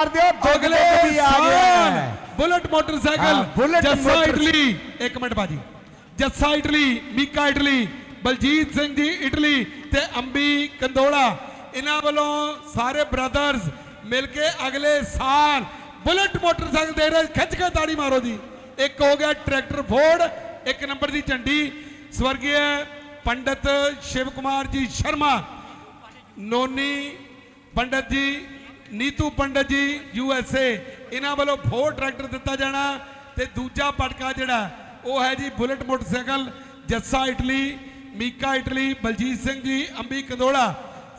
ਕਰ ਦਿਓ ਦੁੱਧ ਅਗਲੇ ਵੀ ਆ ਗਿਆ ਹੈ। ਬੁਲਟ ਹਾਂ, ਮੋਟਰਸਾਈਕਲ ਜੱਸਾ ਇਟਲੀ। ਇੱਕ ਮਿੰਟ ਬਾਜੀ Jassa Italy Mika Italy Baljit Singh ji Italy ਤੇ ਅੰਬੀ ਕੰਦੋਲਾ। ਇਹਨਾਂ ਵੱਲੋਂ ਸਾਰੇ ਬ੍ਰਦਰਸ ਮਿਲ ਕੇ ਅਗਲੇ ਸਾਲ ਬੁਲਟ ਮੋਟਰਸਾਈਕਲ ਦੇ ਰਹੇ। ਖਿੱਚ ਕੇ ਤਾੜੀ ਮਾਰੋ ਜੀ। ਇੱਕ ਹੋ ਗਿਆ ਟਰੈਕਟਰ ਫੋਰਡ ਇੱਕ ਨੰਬਰ ਦੀ ਝੰਡੀ। ਸਵਰਗੀ ਪੰਡਤ ਸ਼ਿਵ ਕੁਮਾਰ ਜੀ ਸ਼ਰਮਾ। ਨੋਨੀ ਪੰਡਤ ਜੀ ਨੀਤੂ ਪੰਡਤ ਜੀ ਯੂ ਐਸ ਏ ਇਹਨਾਂ ਵੱਲੋਂ ਫੋਰ ਟਰੈਕਟਰ ਦਿੱਤਾ ਜਾਣਾ ਤੇ ਦੂਜਾ ਪਟਕਾ ਜਿਹੜਾ ਉਹ ਹੈ ਜੀ bullet motorcycle Jassa Italy Mika Italy Baljit Singh ji Ambi Kandola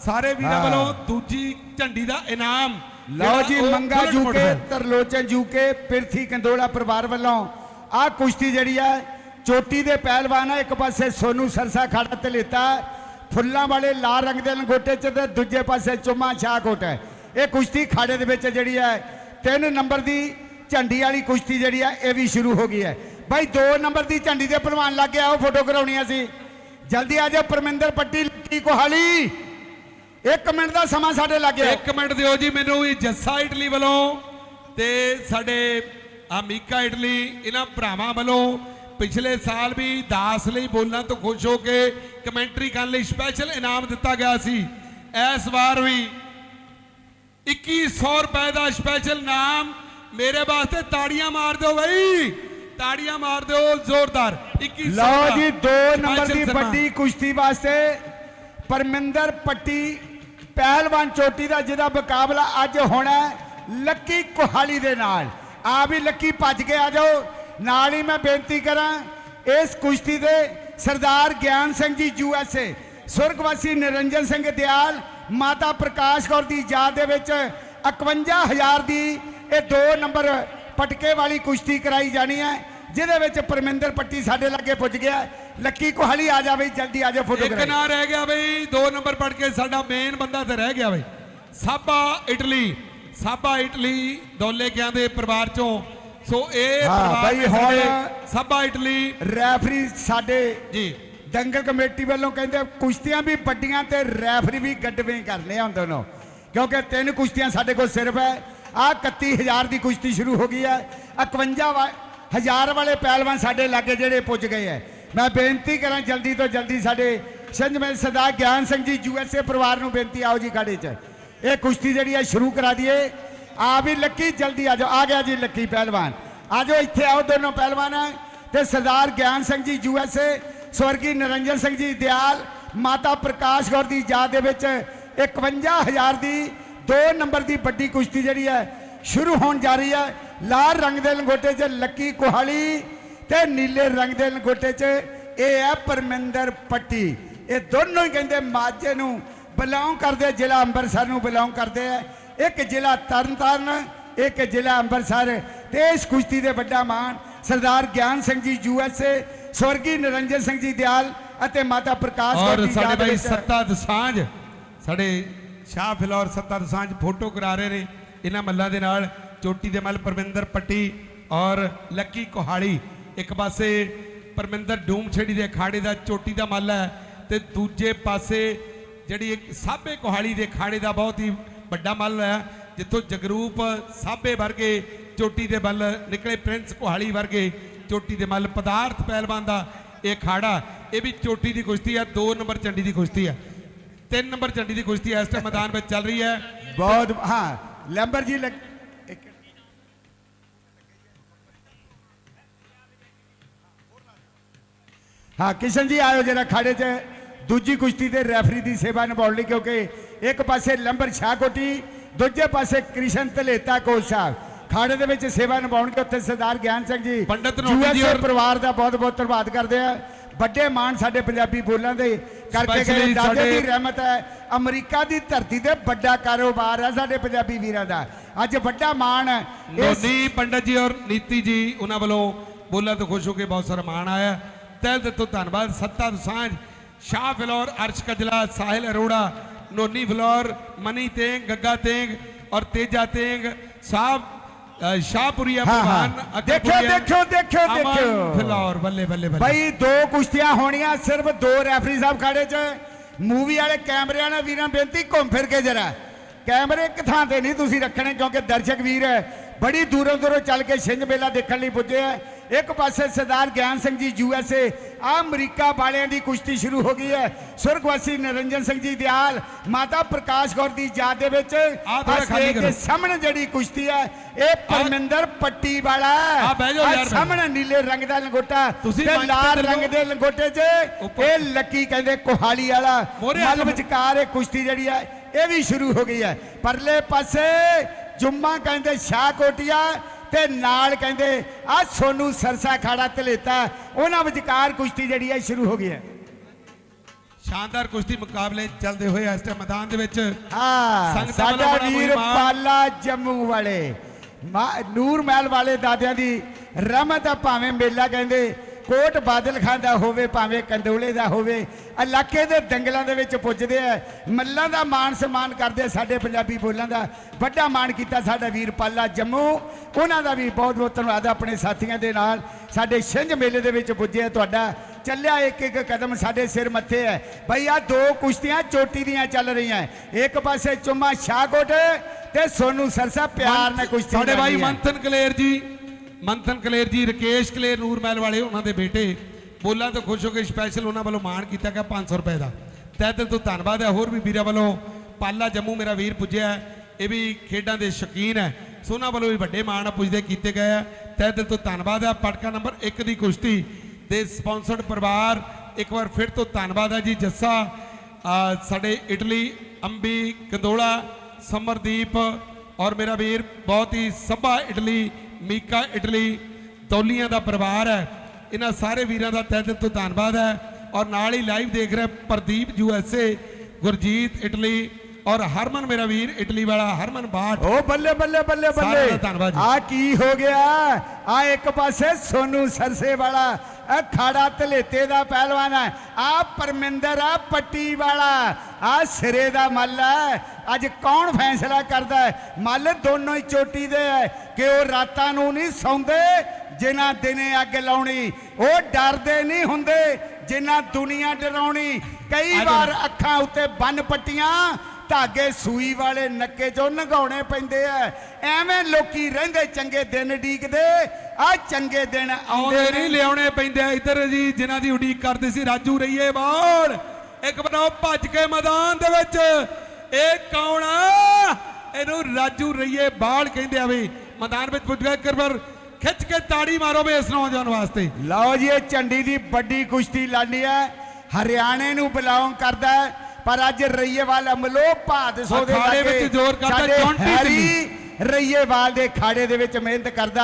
ਸਾਰੇ ਵੀਰਾਂ। ਵੱਲੋਂ ਦੂਜੀ ਝੰਡੀ ਦਾ ਇਨਾਮ ਲਓ ਜੀ ਮੰਗਾ ਜੂਕੇ। ਤਰਲੋਚਨ ਜੂਕੇ ਪਿਰਥੀ ਕੰਦੋਲਾ ਪਰਿਵਾਰ ਵੱਲੋਂ ਆਹ ਕੁਸ਼ਤੀ ਜਿਹੜੀ ਹੈ ਚੋਟੀ ਦੇ ਪਹਿਲਵਾਨ ਆ ਇੱਕ ਪਾਸੇ ਸੋਨੂ ਸਰਸਾ ਖਾੜਾ ਤੇ ਲੇਤਾ ਫੁੱਲਾਂ ਵਾਲੇ ਲਾਲ ਰੰਗ ਦੇ ਲੰਗੋਟੇ ਚ ਤੇ ਦੂਜੇ ਪਾਸੇ ਚੁੰਮਾ ਸ਼ਾਹਕੋਟ ਹੈ ਇਹ ਕੁਸ਼ਤੀ ਖਾੜੇ ਦੇ ਵਿੱਚ ਜਿਹੜੀ ਹੈ, ਤਿੰਨ ਨੰਬਰ ਦੀ ਝੰਡੀ ਵਾਲੀ ਕੁਸ਼ਤੀ ਜਿਹੜੀ ਹੈ, ਇਹ ਵੀ ਸ਼ੁਰੂ ਹੋ ਗਈ ਹੈ। ਬਾਈ, ਦੋ ਨੰਬਰ ਦੀ ਝੰਡੀ ਦੇ ਪਹਿਲਵਾਨ ਲੱਗ ਗਿਆ, ਉਹ ਫੋਟੋ ਕਰਾਉਣੀਆਂ ਸੀ ਜਲਦੀ ਆ ਜਾ ਪਰਮਿੰਦਰ ਪੱਟੀ ਲੱਕੀ ਕੋਹਾਲੀ। ਇੱਕ ਮਿੰਟ ਦਾ ਸਮਾਂ ਸਾਡੇ ਲੱਗ ਗਿਆ। ਇੱਕ ਮਿੰਟ ਦਿਓ ਜੀ, ਮੈਨੂੰ ਵੀ ਜੱਸਾ ਇਟਲੀ ਵੱਲੋਂ ਤੇ ਸਾਡੇ ਆ ਮੀਕਾ ਇਟਲੀ, ਇਹਨਾਂ ਭਰਾਵਾਂ ਵੱਲੋਂ ਪਿਛਲੇ ਸਾਲ ਵੀ ਦਾਸ ਲਈ ਬੋਲਣ ਤੋਂ ਖੁਸ਼ ਹੋ ਕੇ ਕਮੈਂਟਰੀ ਕਰਨ ਲਈ ਸਪੈਸ਼ਲ ਇਨਾਮ ਦਿੱਤਾ ਗਿਆ ਸੀ। ਇਸ ਵਾਰ ਵੀ 2100 ਰੁਪਏ ਦਾ ਸਪੈਸ਼ਲ ਨਾਮ ਮੇਰੇ ਵਾਸਤੇ ਤਾੜੀਆਂ ਮਾਰ ਦਿਓ ਬਈ ਤਾੜੀਆਂ ਮਾਰ ਦਿਓ ਜ਼ੋਰਦਾਰ 2100 ਲਓ ਜੀ 2 ਨੰਬਰ ਦੀ। ਵੱਡੀ ਕੁਸ਼ਤੀ ਵਾਸਤੇ ਪਰਮਿੰਦਰ ਪੱਟੀ ਪਹਿਲਵਾਨ ਚੋਟੀ ਦਾ ਜਿਹਦਾ ਮੁਕਾਬਲਾ ਅੱਜ ਹੋਣਾ ਲੱਕੀ ਕੁਹਾਲੀ ਦੇ ਨਾਲ ਆ ਵੀ ਲੱਕੀ ਭੱਜ ਕੇ ਆ ਜਾਓ ਨਾਲ ਹੀ ਮੈਂ ਬੇਨਤੀ ਕਰਾਂ ਇਸ ਕੁਸ਼ਤੀ ਦੇ Sardar Gian Singh ji U S A ਸੁਰਗਵਾਸੀ Niranjan Singh Dayal ਮਾਤਾ ਪ੍ਰਕਾਸ਼ ਕੌਰ ਦੀ ਯਾਦ ਦੇ ਵਿੱਚ 51000 ਦੀ ਇਹ 2 ਨੰਬਰ ਪਟਕੇ ਵਾਲੀ ਕੁਸ਼ਤੀ ਕਰਾਈ ਜਾਣੀ ਹੈ ਜਿਹਦੇ ਵਿੱਚ ਪਰਮਿੰਦਰ ਪੱਟੀ ਸਾਡੇ ਲਾਗੇ ਪੁੱਜ ਗਿਆ ਲੱਕੀ ਕੋਹਲੀ ਆ ਜਾਵੇ ਜਲਦੀ ਆ ਜਾ ਫੋਟੋ ਇੱਕ ਨਾ ਰਹਿ ਗਿਆ ਬਈ ਦੋ ਨੰਬਰ ਪੜ ਕੇ ਸਾਡਾ ਮੇਨ ਬੰਦਾ ਤੇ ਰਹਿ ਗਿਆ ਬਈ। ਸਾਬਾ ਇਟਲੀ ਸਾਬਾ ਇਟਲੀ ਦੌਲੇ ਕਿਆਂ ਦੇ ਪਰਿਵਾਰ ਚੋਂ। ਸੋ ਇਹ ਪਰਿਵਾਰ ਬਈ ਸਾਬਾ ਇਟਲੀ ਰੈਫਰੀ ਸਾਡੇ ਜੀ। ਦੰਗਲ ਕਮੇਟੀ ਵੱਲੋਂ ਕਹਿੰਦੇ ਕੁਸ਼ਤੀਆਂ ਵੀ ਵੱਡੀਆਂ ਤੇ ਰੈਫਰੀ ਵੀ ਗੱਡਵੇਂ ਕਰਨੇ ਆ ਦੋਨੋਂ। ਕਿਉਂਕਿ ਤਿੰਨ ਕੁਸ਼ਤੀਆਂ ਸਾਡੇ ਕੋਲ ਸਿਰਫ ਹੈ। ਆ 31000 ਦੀ ਕੁਸ਼ਤੀ ਸ਼ੁਰੂ ਹੋ ਗਈ ਹੈ। 51 ਵਾ- ਹਜ਼ਾਰ ਵਾਲੇ ਪਹਿਲਵਾਨ ਸਾਡੇ ਲਾਗੇ ਜਿਹੜੇ ਪੁੱਜ ਗਏ ਹੈ। ਮੈਂ ਬੇਨਤੀ ਕਰਾਂ ਜਲਦੀ ਤੋਂ ਜਲਦੀ ਸਾਡੇ ਸੰਜਮੇਲ ਸਰਦਾਰ ਗਿਆਨ ਸਿੰਘ ਜੀ ਯੂਐਸਏ ਪਰਿਵਾਰ ਨੂੰ ਬੇਨਤੀ, ਆਓ ਜੀ ਖਾੜੇ 'ਚ। ਇਹ ਕੁਸ਼ਤੀ ਜਿਹੜੀ ਹੈ ਸ਼ੁਰੂ ਕਰਾ ਦਈਏ। ਆ ਵੀ ਲੱਕੀ, ਜਲਦੀ ਆ ਜਾਓ। ਆ ਗਿਆ ਜੀ ਲੱਕੀ ਪਹਿਲਵਾਨ। ਆ ਜਾਓ, ਇੱਥੇ ਆਓ ਦੋਨੋਂ ਪਹਿਲਵਾਨ। ਤੇ ਸਰਦਾਰ ਗਿਆਨ ਸਿੰਘ ਜੀ ਯੂਐਸਏ ਸਵਰਗੀ ਨਿਰੰਜਨ ਸਿੰਘ ਜੀ ਦਿਆਲ, ਮਾਤਾ ਪ੍ਰਕਾਸ਼ ਕੌਰ ਦੀ ਯਾਦ ਦੇ ਵਿੱਚ 51000 ਦੀ 2 ਨੰਬਰ ਦੀ ਵੱਡੀ ਕੁਸ਼ਤੀ ਜਿਹੜੀ ਹੈ ਸ਼ੁਰੂ ਹੋਣ ਜਾ ਰਹੀ ਹੈ। ਲਾਲ ਰੰਗ ਦੇ ਲੰਗੋਟੇ 'ਚ ਲੱਕੀ ਕੁਹਾਲੀ ਤੇ ਨੀਲੇ ਰੰਗ ਦੇ ਲੰਗੋਟੇ 'ਚ ਇਹ ਹੈ ਪਰਮਿੰਦਰ ਪੱਟੀ। ਇਹ ਦੋਨੋਂ ਹੀ ਕਹਿੰਦੇ ਮਾਝੇ ਨੂੰ ਬਿਲੋਂਗ ਕਰਦੇ, ਜ਼ਿਲ੍ਹਾ ਅੰਮ੍ਰਿਤਸਰ ਨੂੰ ਬਿਲੋਂਗ ਕਰਦੇ ਆ। ਇੱਕ ਜ਼ਿਲ੍ਹਾ ਤਰਨਤਾਰਨ, ਇੱਕ ਜ਼ਿਲ੍ਹਾ ਅੰਮ੍ਰਿਤਸਰ ਤੇ ਇਸ ਕੁਸ਼ਤੀ ਦੇ ਵੱਡਾ ਮਾਣ ਸਰਦਾਰ ਗਿਆਨ ਸਿੰਘ ਜੀ ਯੂਐਸਏ ਸਵਰਗੀ ਨਿਰੰਜਨ ਸਿੰਘ ਜੀ ਦਿਆਲ ਅਤੇ ਮਾਤਾ ਪ੍ਰਕਾਸ਼ ਕੌਰ ਔਰ ਦੀ ਸਾਡੇ ਯਾਦ ਭਾਈ ਵਿੱਚ ਸੱਤਾ ਦਸਾਂਝ ਸਾਡੇ ਸ਼ਾਹ ਫਿਲੌਰ ਸੱਤਾ ਦਸਾਂਝ ਫੋਟੋ ਕਰਾ ਰਹੇ ਨੇ। ਇਹਨਾਂ ਮੱਲਾਂ ਦੇ ਨਾਲ ਚੋਟੀ ਦੇ ਮੱਲ ਪਰਮਿੰਦਰ ਪੱਟੀ ਔਰ ਲੱਕੀ ਕੋਹਾਲੀ। ਇੱਕ ਪਾਸੇ ਪਰਮਿੰਦਰ ਡੂਮਛੇੜੀ ਦੇ ਅਖਾੜੇ ਦਾ ਚੋਟੀ ਦਾ ਮੱਲ ਹੈ ਤੇ ਦੂਜੇ ਪਾਸੇ ਜਿਹੜੀ ਇੱਕ ਸਾਬੇ ਕੋਹਾਲੀ ਦੇ ਅਖਾੜੇ ਦਾ ਬਹੁਤ ਹੀ ਵੱਡਾ ਮੱਲ ਹੈ ਜਿੱਥੋਂ ਜਗਰੂਪ ਸਾਬੇ ਵਰਗੇ ਚੋਟੀ ਦੇ ਮੱਲ ਨਿਕਲੇ ਪ੍ਰਿੰਸ ਕੋਹਾਲੀ ਵਰਗੇ ਚੋਟੀ ਦੇ ਮੱਲ ਪਦਾਰਥ ਪਹਿਲਵਾਨ ਦਾ ਇਹ ਖਾੜਾ, ਇਹ ਵੀ ਚੋਟੀ ਦੀ ਕੁਸ਼ਤੀ ਹੈ 2 ਨੰਬਰ ਚੰਡੀ ਦੀ ਕੁਸ਼ਤੀ ਹੈ। 3 ਨੰਬਰ ਚੰਡੀ ਦੀ ਕੁਸ਼ਤੀ ਇਸ ਟਾਈਮ ਮੈਦਾਨ ਵਿੱਚ ਚੱਲ ਰਹੀ ਹੈ। ਬਹੁਤ, ਹਾਂ, ਲੈਂਬਰ ਜੀ ਹਾਂ, ਕਿਸ਼ਨ ਜੀ, ਆਇਓ ਜਰਾ ਖਾੜੇ 'ਚ। ਦੂਜੀ ਕੁਸ਼ਤੀ ਤੇ ਰੈਫਰੀ ਦੀ ਸੇਵਾ ਨਿਭਾਉਣ ਲਈ ਕਿਉਂਕਿ ਇੱਕ ਪਾਸੇ ਲੰਬਰ ਸ਼ਾਹਕੋਟੀ ਦੂਜੇ ਪਾਸੇ ਕ੍ਰਿਸ਼ਨ ਤਲੇਤਾ ਕੋਚ ਸਾਹਿਬ ਖਾੜੇ ਦੇ ਵਿੱਚ ਸੇਵਾ ਨਿਭਾਉਣਗੇ ਉੱਥੇ ਸਰਦਾਰ ਗਿਆਨ ਸਿੰਘ ਜੀ ਪੰਡਿਤ ਨੋਟੀ ਜੀ ਔਰ- ਪਰਿਵਾਰ ਦਾ ਬਹੁਤ ਬਹੁਤ ਧੰਨਵਾਦ ਕਰਦੇ ਆ। ਵੱਡੇ ਮਾਣ ਸਾਡੇ ਪੰਜਾਬੀ ਬੋਲਾਂ ਦੇ ਕਰਕੇ ਗਏ। ਦਾਦੇ ਸਾਡੇ- ਦੀ ਰਹਿਮਤ ਹੈ। ਅਮਰੀਕਾ ਦੀ ਧਰਤੀ ਤੇ ਵੱਡਾ ਕਾਰੋਬਾਰ ਹੈ ਸਾਡੇ ਪੰਜਾਬੀ ਵੀਰਾਂ ਦਾ। ਅੱਜ ਵੱਡਾ ਮਾਣ ਹੈ। ਨੋਨੀ ਪੰਡਤ ਜੀ ਔਰ ਨੀਤੀ ਜੀ ਉਹਨਾਂ ਵੱਲੋਂ ਬੋਲਾਂ ਤੋਂ ਖੁਸ਼ ਹੋ ਕੇ ਬਹੁਤ ਸਾਰਾ ਮਾਣ ਆਇਆ। ਤਹਿ ਦਿਲ ਤੋਂ ਧੰਨਵਾਦ। ਸੱਤਾ ਦਸਾਂਝ ਸ਼ਾਹ ਫਿਲੌਰ ਅਰਸ਼ ਕਜਲਾ ਸਾਹਿਲ ਅਰੋੜਾ ਨੋਨੀ ਫਿਲੌਰ ਮਨੀ ਤੇਂਗ ਗੱਗਾ ਤੇਂਗ ਔਰ ਤੇਜਾ ਤੇਂਗ ਸਾਹਿਬ ਸ਼ਾਹਪੁਰੀਆ ਹਾਂ, ਹਾਂ। ਪ੍ਰਵਾਨ ਦੇਖਿਓ, ਦੇਖਿਓ, ਦੇਖਿਓ, ਦੇਖਿਓ। ਫਿਲੌਰ ਬੱਲੇ ਬੱਲੇ ਬੱਲੇ ਭਾਈ ਦੋ ਕੁਸ਼ਤੀਆਂ ਹੋਣੀਆਂ ਸਿਰਫ ਦੋ ਰੈਫਰੀ ਸਾਹਿਬ ਖਾੜੇ 'ਚ ਮੂਵੀ ਵਾਲੇ ਕੈਮਰਿਆਂ ਨਾਲ ਵੀਰਾਂ ਬੇਨਤੀ ਘੁੰਮ ਫਿਰ ਕੇ ਜਰਾ ਕੈਮਰੇ ਇੱਕ ਥਾਂ ਤੇ ਨਹੀਂ ਤੁਸੀਂ ਰੱਖਣੇ ਕਿਉਂਕਿ ਦਰਸ਼ਕ ਵੀਰ ਬੜੀ ਦੂਰੋਂ ਦੂਰੋਂ ਚੱਲ ਕੇ ਛਿੰਝ ਮੇਲਾ ਦੇਖਣ ਲਈ ਪੁੱਜੇ ਆ ਇੱਕ ਪਾਸੇ ਸਰਦਾਰ ਗਿਆਨ ਸਿੰਘ ਜੀ ਯੂ ਐਸ ਏ ਆ ਅਮਰੀਕਾ ਵਾਲਿਆਂ ਦੀ ਕੁਸ਼ਤੀ ਸ਼ੁਰੂ ਹੋ ਗਈ ਹੈ ਸੁਰਗਵਾਸੀ ਨਰਿੰਜਨ ਸਿੰਘ ਜੀ ਦਿਆਲ ਮਾਤਾ ਪ੍ਰਕਾਸ਼ ਕੌਰ ਦੀ ਯਾਦ ਦੇ ਵਿੱਚ ਦੇ ਕਰੋ। ਸਾਹਮਣੇ ਜਿਹੜੀ ਕੁਸ਼ਤੀ ਹੈ ਇਹ ਪਰਮਿੰਦਰ ਪੱਟੀ ਵਾਲਾ ਸਾਹਮਣੇ ਨੀਲੇ ਰੰਗ ਦਾ ਲੰਗੋਟਾ ਤੇ ਲਾਲ। ਰੰਗ ਦੇ ਲੰਗੋਟੇ 'ਚ। ਇਹ ਲੱਕੀ ਕਹਿੰਦੇ ਕੋਹਾਲੀ ਵਾਲਾ ਮੱਲ। ਵਿਚਕਾਰ ਇਹ ਕੁਸ਼ਤੀ ਜਿਹੜੀ ਹੈ ਇਹ ਵੀ ਸ਼ੁਰੂ ਹੋ ਗਈ ਹੈ ਪਰਲੇ ਪਾਸੇ ਜੁੰਮਾ ਕਹਿੰਦੇ ਸ਼ਾਹ ਕੋਟੀਆ ਤੇ ਨਾਲ ਕਹਿੰਦੇ ਆ ਸੋਨੂ ਸਰਸਾ ਖਾੜਾ ਧਲੇਤਾ। ਉਹਨਾਂ ਵਿਚਕਾਰ ਕੁਸ਼ਤੀ ਜਿਹੜੀ ਹੈ ਸ਼ੁਰੂ ਹੋ ਗਈ ਹੈ। ਸ਼ਾਨਦਾਰ ਕੁਸ਼ਤੀ ਮੁਕਾਬਲੇ ਚੱਲਦੇ ਹੋਏ ਇਸ ਟਾਈਮ ਮੈਦਾਨ ਦੇ ਵਿੱਚ ਹਾਂ ਸਾਡਾ ਵੀਰ। ਪਾਲਾ ਜੰਮੂ ਵਾਲੇ। ਨੂਰ ਮਹਿਲ ਵਾਲੇ ਦਾਦਿਆਂ ਦੀ ਰਹਿਮਤ ਆ ਭਾਵੇਂ ਮੇਲਾ ਕਹਿੰਦੇ ਕੋਟ ਬਾਦਲ ਖਾਨ ਦਾ ਹੋਵੇ ਭਾਵੇਂ ਕੰਦੋਲੇ ਦਾ ਹੋਵੇ ਇਲਾਕੇ ਦੇ ਦੰਗਲਾਂ ਦੇ ਵਿੱਚ ਪੁੱਜਦੇ ਆ। ਮੱਲਾਂ ਦਾ ਮਾਣ ਸਨਮਾਨ ਕਰਦੇ ਸਾਡੇ ਪੰਜਾਬੀ ਬੋਲਾਂ ਦਾ। ਵੱਡਾ ਮਾਣ ਕੀਤਾ ਸਾਡਾ ਵੀਰ ਪਾਲਾ ਜੰਮੂ। ਉਹਨਾਂ ਦਾ ਵੀ ਬਹੁਤ ਬਹੁਤ ਧੰਨਵਾਦ ਆਪਣੇ ਸਾਥੀਆਂ ਦੇ ਨਾਲ। ਸਾਡੇ ਛਿੰਝ ਮੇਲੇ ਦੇ ਵਿੱਚ ਪੁੱਜੇ ਤੁਹਾਡਾ। ਚੱਲਿਆ ਇੱਕ ਇੱਕ ਕਦਮ ਸਾਡੇ ਸਿਰ ਮੱਥੇ ਹੈ ਭਈ ਆ ਦੋ ਕੁਸ਼ਤੀਆਂ ਚੋਟੀ ਦੀਆਂ ਚੱਲ ਰਹੀਆਂ। ਇੱਕ ਪਾਸੇ ਚੁੰਮਾ ਸ਼ਾਹਕੋਟ ਤੇ ਸੋਨੂ ਸਰਸਾ ਪਿਆਰ ਨਾਲ ਕੁਸ਼ਤੀ ਸਾਡੇ ਭਾਈ। ਮੰਥਨ ਕਲੇਰ ਜੀ ਮੰਥਨ ਕਲੇਰ ਜੀ, ਰਕੇਸ਼ ਕਲੇਰ, ਨੂਰ ਮਹਿਲ ਵਾਲੇ ਉਹਨਾਂ ਦੇ ਬੇਟੇ। ਬੋਲਾਂ ਤੋਂ ਖੁਸ਼ ਹੋ ਕੇ ਸਪੈਸ਼ਲ ਉਹਨਾਂ ਵੱਲੋਂ ਮਾਣ ਕੀਤਾ ਗਿਆ 500 ਰੁਪਏ ਦਾ। ਤਹਿ ਦਿਲ ਤੋਂ ਧੰਨਵਾਦ ਹੈ, ਹੋਰ ਵੀ ਵੀਰਾਂ ਵੱਲੋਂ। ਪਾਲਾ ਜੰਮੂ ਮੇਰਾ ਵੀਰ ਪੁੱਜਿਆ ਇਹ ਵੀ ਖੇਡਾਂ ਦੇ ਸ਼ੌਕੀਨ ਹੈ। ਸੋ ਉਹਨਾਂ ਵੱਲੋਂ ਵੀ ਵੱਡੇ ਮਾਣ ਨਾਲ ਪੁੱਜਦੇ ਕੀਤੇ ਗਏ ਆ। ਤਹਿ ਦਿਲ ਤੋਂ ਧੰਨਵਾਦ ਹੈ, ਪਟਕਾ ਨੰਬਰ 1 ਦੀ ਕੁਸ਼ਤੀ ਦੇ ਸਪਾਂਸਰਡ ਪਰਿਵਾਰ। ਇੱਕ ਵਾਰ ਫਿਰ ਤੋਂ ਧੰਨਵਾਦ ਹੈ ਜੀ, ਜੱਸਾ ਸਾਡੇ ਇਟਲੀ, ਅੰਬੀ, ਕੰਦੋਲਾ, ਸਮਰਦੀਪ ਔਰ ਮੇਰਾ ਵੀਰ। ਬਹੁਤ ਹੀ ਸਭਾ ਇਟਲੀ ਮੀਕਾ ਇਟਲੀ ਤੌਲੀਆਂ ਦਾ ਪਰਿਵਾਰ ਹੈ। ਇਹਨਾਂ ਸਾਰੇ ਵੀਰਾਂ ਦਾ ਤਹਿ ਦਿਲ ਤੋਂ ਧੰਨਵਾਦ ਹੈ। ਔਰ ਨਾਲ ਹੀ ਲਾਈਵ ਦੇਖ ਰਹੇ Pardeep U S A Gurjeet Italy ਔਰ ਹਰਮਨ ਮੇਰਾ ਵੀਰ ਇਟਲੀ ਵਾਲਾ ਹਰਮਨ ਬਾਟ ਓ ਬੱਲੇ ਬੱਲੇ ਬੱਲੇ ਬੱਲੇ। ਆ ਕੀ ਹੋ ਗਿਆ? ਆ ਇੱਕ ਪਾਸੇ ਸੋਨੂ ਸਰਸੇ ਵਾਲਾ ਆ ਖਾੜਾ ਧਲੇਤੇ ਦਾ ਪਹਿਲਵਾਨ ਹੈ। ਆ ਪਰਮਿੰਦਰ ਆ ਪੱਟੀ ਵਾਲਾ ਆ ਸਿਰੇ ਦਾ ਮੱਲ ਹੈ। ਅੱਜ ਕੌਣ ਫੈਸਲਾ ਕਰਦਾ ਹੈ? ਮੱਲ ਦੋਨੋਂ ਹੀ ਚੋਟੀ ਦੇ ਹੈ ਕਿ ਉਹ ਰਾਤਾਂ ਨੂੰ ਨਹੀਂ ਸੌਂਦੇ ਜਿਨ੍ਹਾਂ ਦਿਨੇ ਅੱਗ ਲਾਉਣੀ। ਉਹ ਡਰਦੇ ਨਹੀਂ ਹੁੰਦੇ ਜਿਨ੍ਹਾਂ ਦੁਨੀਆ ਡਰਾਉਣੀ। ਕਈ। ਵਾਰ ਅੱਖਾਂ ਉੱਤੇ ਬੰਨ ਪੱਟੀਆਂ ਧਾਗੇ ਸੂਈ ਵਾਲੇ ਨੱਕੇ ਚੋਂ ਨਗਾਉਣੇ ਪੈਂਦੇ ਆ ਐਵੇਂ ਲੋਕੀ ਰਹਿੰਦੇ ਚੰਗੇ ਦਿਨ ਡੀਕਦੇ ਆ ਚੰਗੇ ਦਿਨ ਆਉਂਦੇ ਨਹੀਂ ਲਿਆਉਣੇ ਪੈਂਦੇ ਇੱਧਰ ਜੀ ਜਿਨ੍ਹਾਂ ਦੀ ਉਡੀਕ ਕਰਦੇ ਸੀ ਰਾਜੂ ਰਈਏ ਬਾੜ ਇੱਕ ਬਣਾਓ ਭੱਜ ਕੇ ਮੈਦਾਨ ਦੇ ਵਿੱਚ ਇਹ ਕੌਣ ਆ? ਇਹਨੂੰ ਰਾਜੂ ਰਈਏ ਬਾੜ ਕਹਿੰਦੇ ਆ ਵੀ ਮੈਦਾਨ ਵਿੱਚ ਪੁੱਜ ਗਿਆ ਇੱਕ ਵਾਰ ਖਿੱਚ ਕੇ ਤਾੜੀ ਮਾਰੋ ਵੀ ਇਸ ਨੌਜਵਾਨ ਵਾਸਤੇ। ਲਓ ਜੀ ਇਹ ਝੰਡੀ ਦੀ ਵੱਡੀ ਕੁਸ਼ਤੀ ਲੜਨੀ ਹੈ ਹਰਿਆਣੇ ਨੂੰ ਬਿਲੋਂਗ ਕਰਦਾ ਹੈ, ਪਰ ਅੱਜ ਰਈਏਵਾਲ ਅਮਲੋ ਭਾਦਸੋ ਦੇ ਅਖਾੜੇ ਵਿੱਚ ਜ਼ੋਰ ਕਰਦਾ ਜੌਂਟੀ ਹੈਰੀ ਰਈਏਵਾਲ ਦੇ ਖਾੜੇ ਦੇ ਵਿੱਚ ਮਿਹਨਤ ਕਰਦਾ।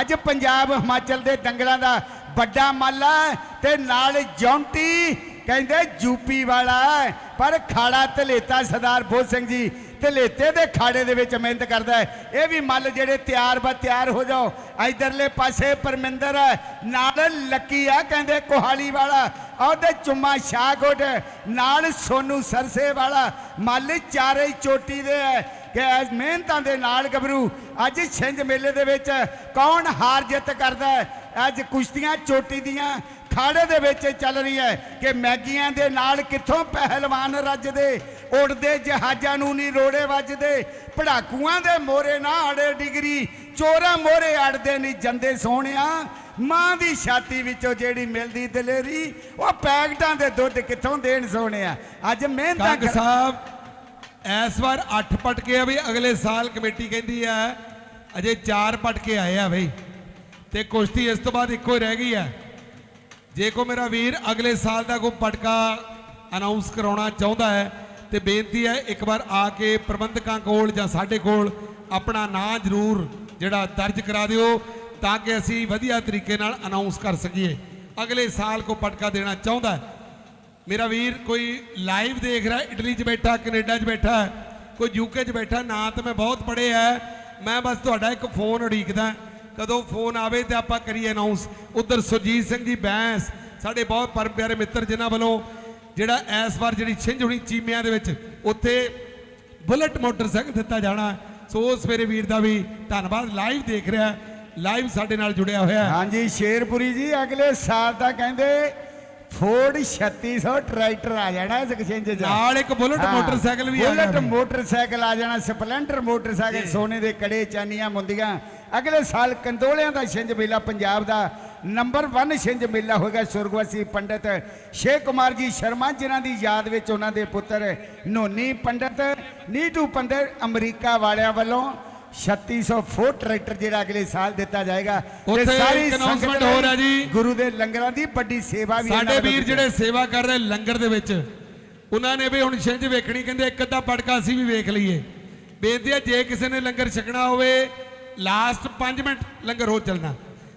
ਅੱਜ ਪੰਜਾਬ ਹਿਮਾਚਲ ਦੇ ਦੰਗਲਾਂ ਦਾ ਵੱਡਾ ਮੱਲ ਹੈ ਤੇ ਨਾਲ ਜੌਂਟੀ ਕਹਿੰਦੇ ਯੂਪੀ ਵਾਲਾ ਹੈ। ਪਰ ਖਾੜਾ ਧਲੇਤਾ ਸਰਦਾਰ ਬੋਧ ਸਿੰਘ ਜੀ ਧਲੇਤੇ ਦੇ ਖਾੜੇ ਦੇ ਵਿੱਚ ਮਿਹਨਤ ਕਰਦਾ ਹੈ ਇਹ ਵੀ ਮੱਲ ਜਿਹੜੇ ਤਿਆਰ ਬਾ ਤਿਆਰ ਹੋ ਜਾਓ ਇਧਰਲੇ ਪਾਸੇ ਪਰਮਿੰਦਰ ਹੈ, ਨਾਲ ਲੱਕੀ ਆ ਕਹਿੰਦੇ ਕੋਹਾਲੀ ਵਾਲਾ ਉਹਦੇ ਚੁੰਮਾ ਸ਼ਾਹਕੋਟ ਨਾਲ ਸੋਨੂ ਸਰਸੇ ਵਾਲਾ ਮੱਲ ਚਾਰੇ ਚੋਟੀ ਦੇ ਹੈ ਕਿ ਇਸ ਮਿਹਨਤਾਂ ਦੇ ਨਾਲ ਗੱਭਰੂ ਅੱਜ ਛਿੰਝ ਮੇਲੇ ਦੇ ਵਿੱਚ ਕੌਣ ਹਾਰ ਜਿੱਤ ਕਰਦਾ ਹੈ ਅੱਜ ਕੁਸ਼ਤੀਆਂ ਚੋਟੀ ਦੀਆਂ ਖਾੜੇ ਦੇ ਵਿੱਚ ਚੱਲ ਰਹੀ ਹੈ ਕਿ ਮੈਗੀਆਂ ਦੇ ਨਾਲ ਕਿੱਥੋਂ ਪਹਿਲਵਾਨ ਰੱਜਦੇ? ਉੜਦੇ ਜਹਾਜ਼ਾਂ ਨੂੰ ਨਹੀਂ ਰੋੜੇ ਵੱਜਦੇ। ਪੜਾਕੂਆਂ ਦੇ ਮੋਰੇ ਨਾ ਅੜੇ ਡਿਗਰੀ। ਚੋਰਾਂ ਮੋਰੇ ਅੜਦੇ ਨਹੀਂ ਜੰਦੇ ਸੋਹਣਿਆ। ਮਾਂ ਦੀ ਛਾਤੀ ਵਿੱਚੋਂ ਜਿਹੜੀ ਮਿਲਦੀ ਦਲੇਰੀ ਉਹ ਪੈਕਟਾਂ ਦੇ ਦੁੱਧ ਕਿੱਥੋਂ ਦੇਣ ਸੋਹਣਿਆ? ਅੱਜ ਮਿਹਨਤਾਂ ਕੰਗ ਸਾਹਿਬ ਇਸ ਵਾਰ 8 ਪਟਕੇ ਆ ਵੀ ਅਗਲੇ ਸਾਲ ਕਮੇਟੀ ਕਹਿੰਦੀ ਆ ਅਜੇ 4 ਪਟਕੇ ਆਏ ਆ ਬਈ। ਤੇ ਕੁਸ਼ਤੀ ਇਸ ਤੋਂ ਬਾਅਦ ਇੱਕੋ ਹੀ ਰਹਿ ਗਈ ਆ ਜੇ ਕੋ ਮੇਰਾ ਵੀਰ ਅਗਲੇ ਸਾਲ ਦਾ ਕੋਈ ਪਟਕਾ ਅਨਾਉਂਸ ਕਰਾਉਣਾ ਚਾਹੁੰਦਾ ਹੈ, ਤੇ ਬੇਨਤੀ ਹੈ ਇੱਕ ਵਾਰ ਆ ਕੇ ਪ੍ਰਬੰਧਕਾਂ ਕੋਲ ਜਾਂ ਸਾਡੇ ਕੋਲ ਆਪਣਾ ਨਾਂ ਜ਼ਰੂਰ ਜਿਹੜਾ ਦਰਜ ਕਰਾ ਦਿਓ, ਤਾਂ ਕਿ ਅਸੀਂ ਵਧੀਆ ਤਰੀਕੇ ਨਾਲ ਅਨਾਉਂਸ ਕਰ ਸਕੀਏ। ਅਗਲੇ ਸਾਲ ਕੋ ਪਟਕਾ ਦੇਣਾ ਚਾਹੁੰਦਾ ਮੇਰਾ ਵੀਰ ਕੋਈ ਲਾਈਵ ਦੇਖ ਰਿਹਾ, ਇਟਲੀ 'ਚ ਬੈਠਾ, ਕੈਨੇਡਾ 'ਚ ਬੈਠਾ, ਕੋਈ ਯੂਕੇ 'ਚ ਬੈਠਾ, ਨਾਂ ਤਾਂ ਮੈਂ ਬਹੁਤ ਪੜ੍ਹੇ ਹੈ। ਮੈਂ ਬਸ ਤੁਹਾਡਾ ਇੱਕ ਫੋਨ ਉਡੀਕਦਾ। ਕਦੋਂ ਫੋਨ ਆਵੇ ਤੇ ਆਪਾਂ ਕਰੀਏ ਅਨਾਉਂਸ ਉਧਰ ਸੁਰਜੀਤ ਸਿੰਘ ਜੀ ਬੈਂਸ ਸਾਡੇ ਬਹੁਤ ਪਰਮ ਪਿਆਰੇ ਮਿੱਤਰ ਜਿਨ੍ਹਾਂ ਵੱਲੋਂ ਜਿਹੜਾ ਇਸ ਵਾਰ ਜਿਹੜੀ ਛਿੰਝ ਹੋਣੀ ਚੀਮਿਆਂ ਦੇ ਵਿੱਚ ਉੱਥੇ ਬੁਲਟ ਮੋਟਰਸਾਈਕਲ ਦਿੱਤਾ ਜਾਣਾ। ਸੋ ਉਸ ਮੇਰੇ ਵੀਰ ਦਾ ਵੀ ਧੰਨਵਾਦ। ਲਾਈਵ ਦੇਖ ਰਿਹਾ। ਲਾਈਵ ਸਾਡੇ ਨਾਲ ਜੁੜਿਆ ਹੋਇਆ। ਹਾਂਜੀ ਸ਼ੇਰਪੁਰੀ ਜੀ ਅਗਲੇ ਸਾਲ ਦਾ ਕਹਿੰਦੇ ਫੋਰਡ 3600 ਟਰੈਕਟਰ ਆ ਜਾਣਾ ਇਸ ਐਕਸਚੇਂਜ 'ਚ। ਨਾਲ ਇੱਕ ਬੁਲਟ ਮੋਟਰਸਾਈਕਲ ਵੀ ਆ ਬੁਲਟ ਗਿਆ ਮੋਟਰਸਾਈਕਲ ਆ ਜਾਣਾ ਸਪਲੈਂਡਰ ਮੋਟਰਸਾਈਕਲ ਸੋਨੇ ਦੇ ਕੜੇ ਚਾਨੀਆਂ ਮੁੰਦੀਆਂ। ਅਗਲੇ ਸਾਲ ਕੰਦੋਲਿਆਂ ਦਾ ਛਿੰਝ ਮੇਲਾ ਪੰਜਾਬ ਦਾ ਨੰਬਰ 1 ਛਿੰਝ ਮੇਲਾ ਹੋਏਗਾ ਸੁਰਗਵਾਸੀ ਪੰਡਤ ਸ਼ੇਖ ਕੁਮਾਰ ਜੀ ਸ਼ਰਮਾ ਜਿਨ੍ਹਾਂ ਦੀ ਯਾਦ ਵਿੱਚ ਉਹਨਾਂ ਦੇ ਪੁੱਤਰ ਨੋਨੀ ਪੰਡਤ ਨੀਟੂ ਪੰਡਤ ਅਮਰੀਕਾ ਵਾਲਿਆਂ ਵੱਲੋਂ 3600 ਫੁੱਟ ਟਰੈਕਟਰ ਜਿਹੜਾ ਅਗਲੇ ਸਾਲ ਦਿੱਤਾ ਜਾਏਗਾ। ਤੇ ਸਾਰੀ ਹੋਰ ਹੈ ਲਈ ਜੀ। ਗੁਰੂ ਦੇ ਲੰਗਰਾਂ ਦੀ ਵੱਡੀ ਸੇਵਾ ਵੀ ਸਾਡੇ ਵੀਰ ਜਿਹੜੇ ਸੇਵਾ ਕਰ ਰਹੇ ਲੰਗਰ ਦੇ ਵਿੱਚ ਉਹਨਾਂ ਨੇ ਵੀ ਹੁਣ ਛਿੰਝ ਵੇਖਣੀ ਕਹਿੰਦੇ ਇੱਕ ਅੱਧਾ ਪੜਕਾ ਅਸੀਂ ਵੀ ਵੇਖ ਲਈਏ। ਬੇਨਤੀ ਹੈ ਜੇ ਕਿਸੇ ਨੇ ਲੰਗਰ ਛਕਣਾ ਹੋਵੇ ਲਾਸਟ 5 ਮਿੰਟ ਲੰਗਰ ਹੋ ਚੱਲਣਾ।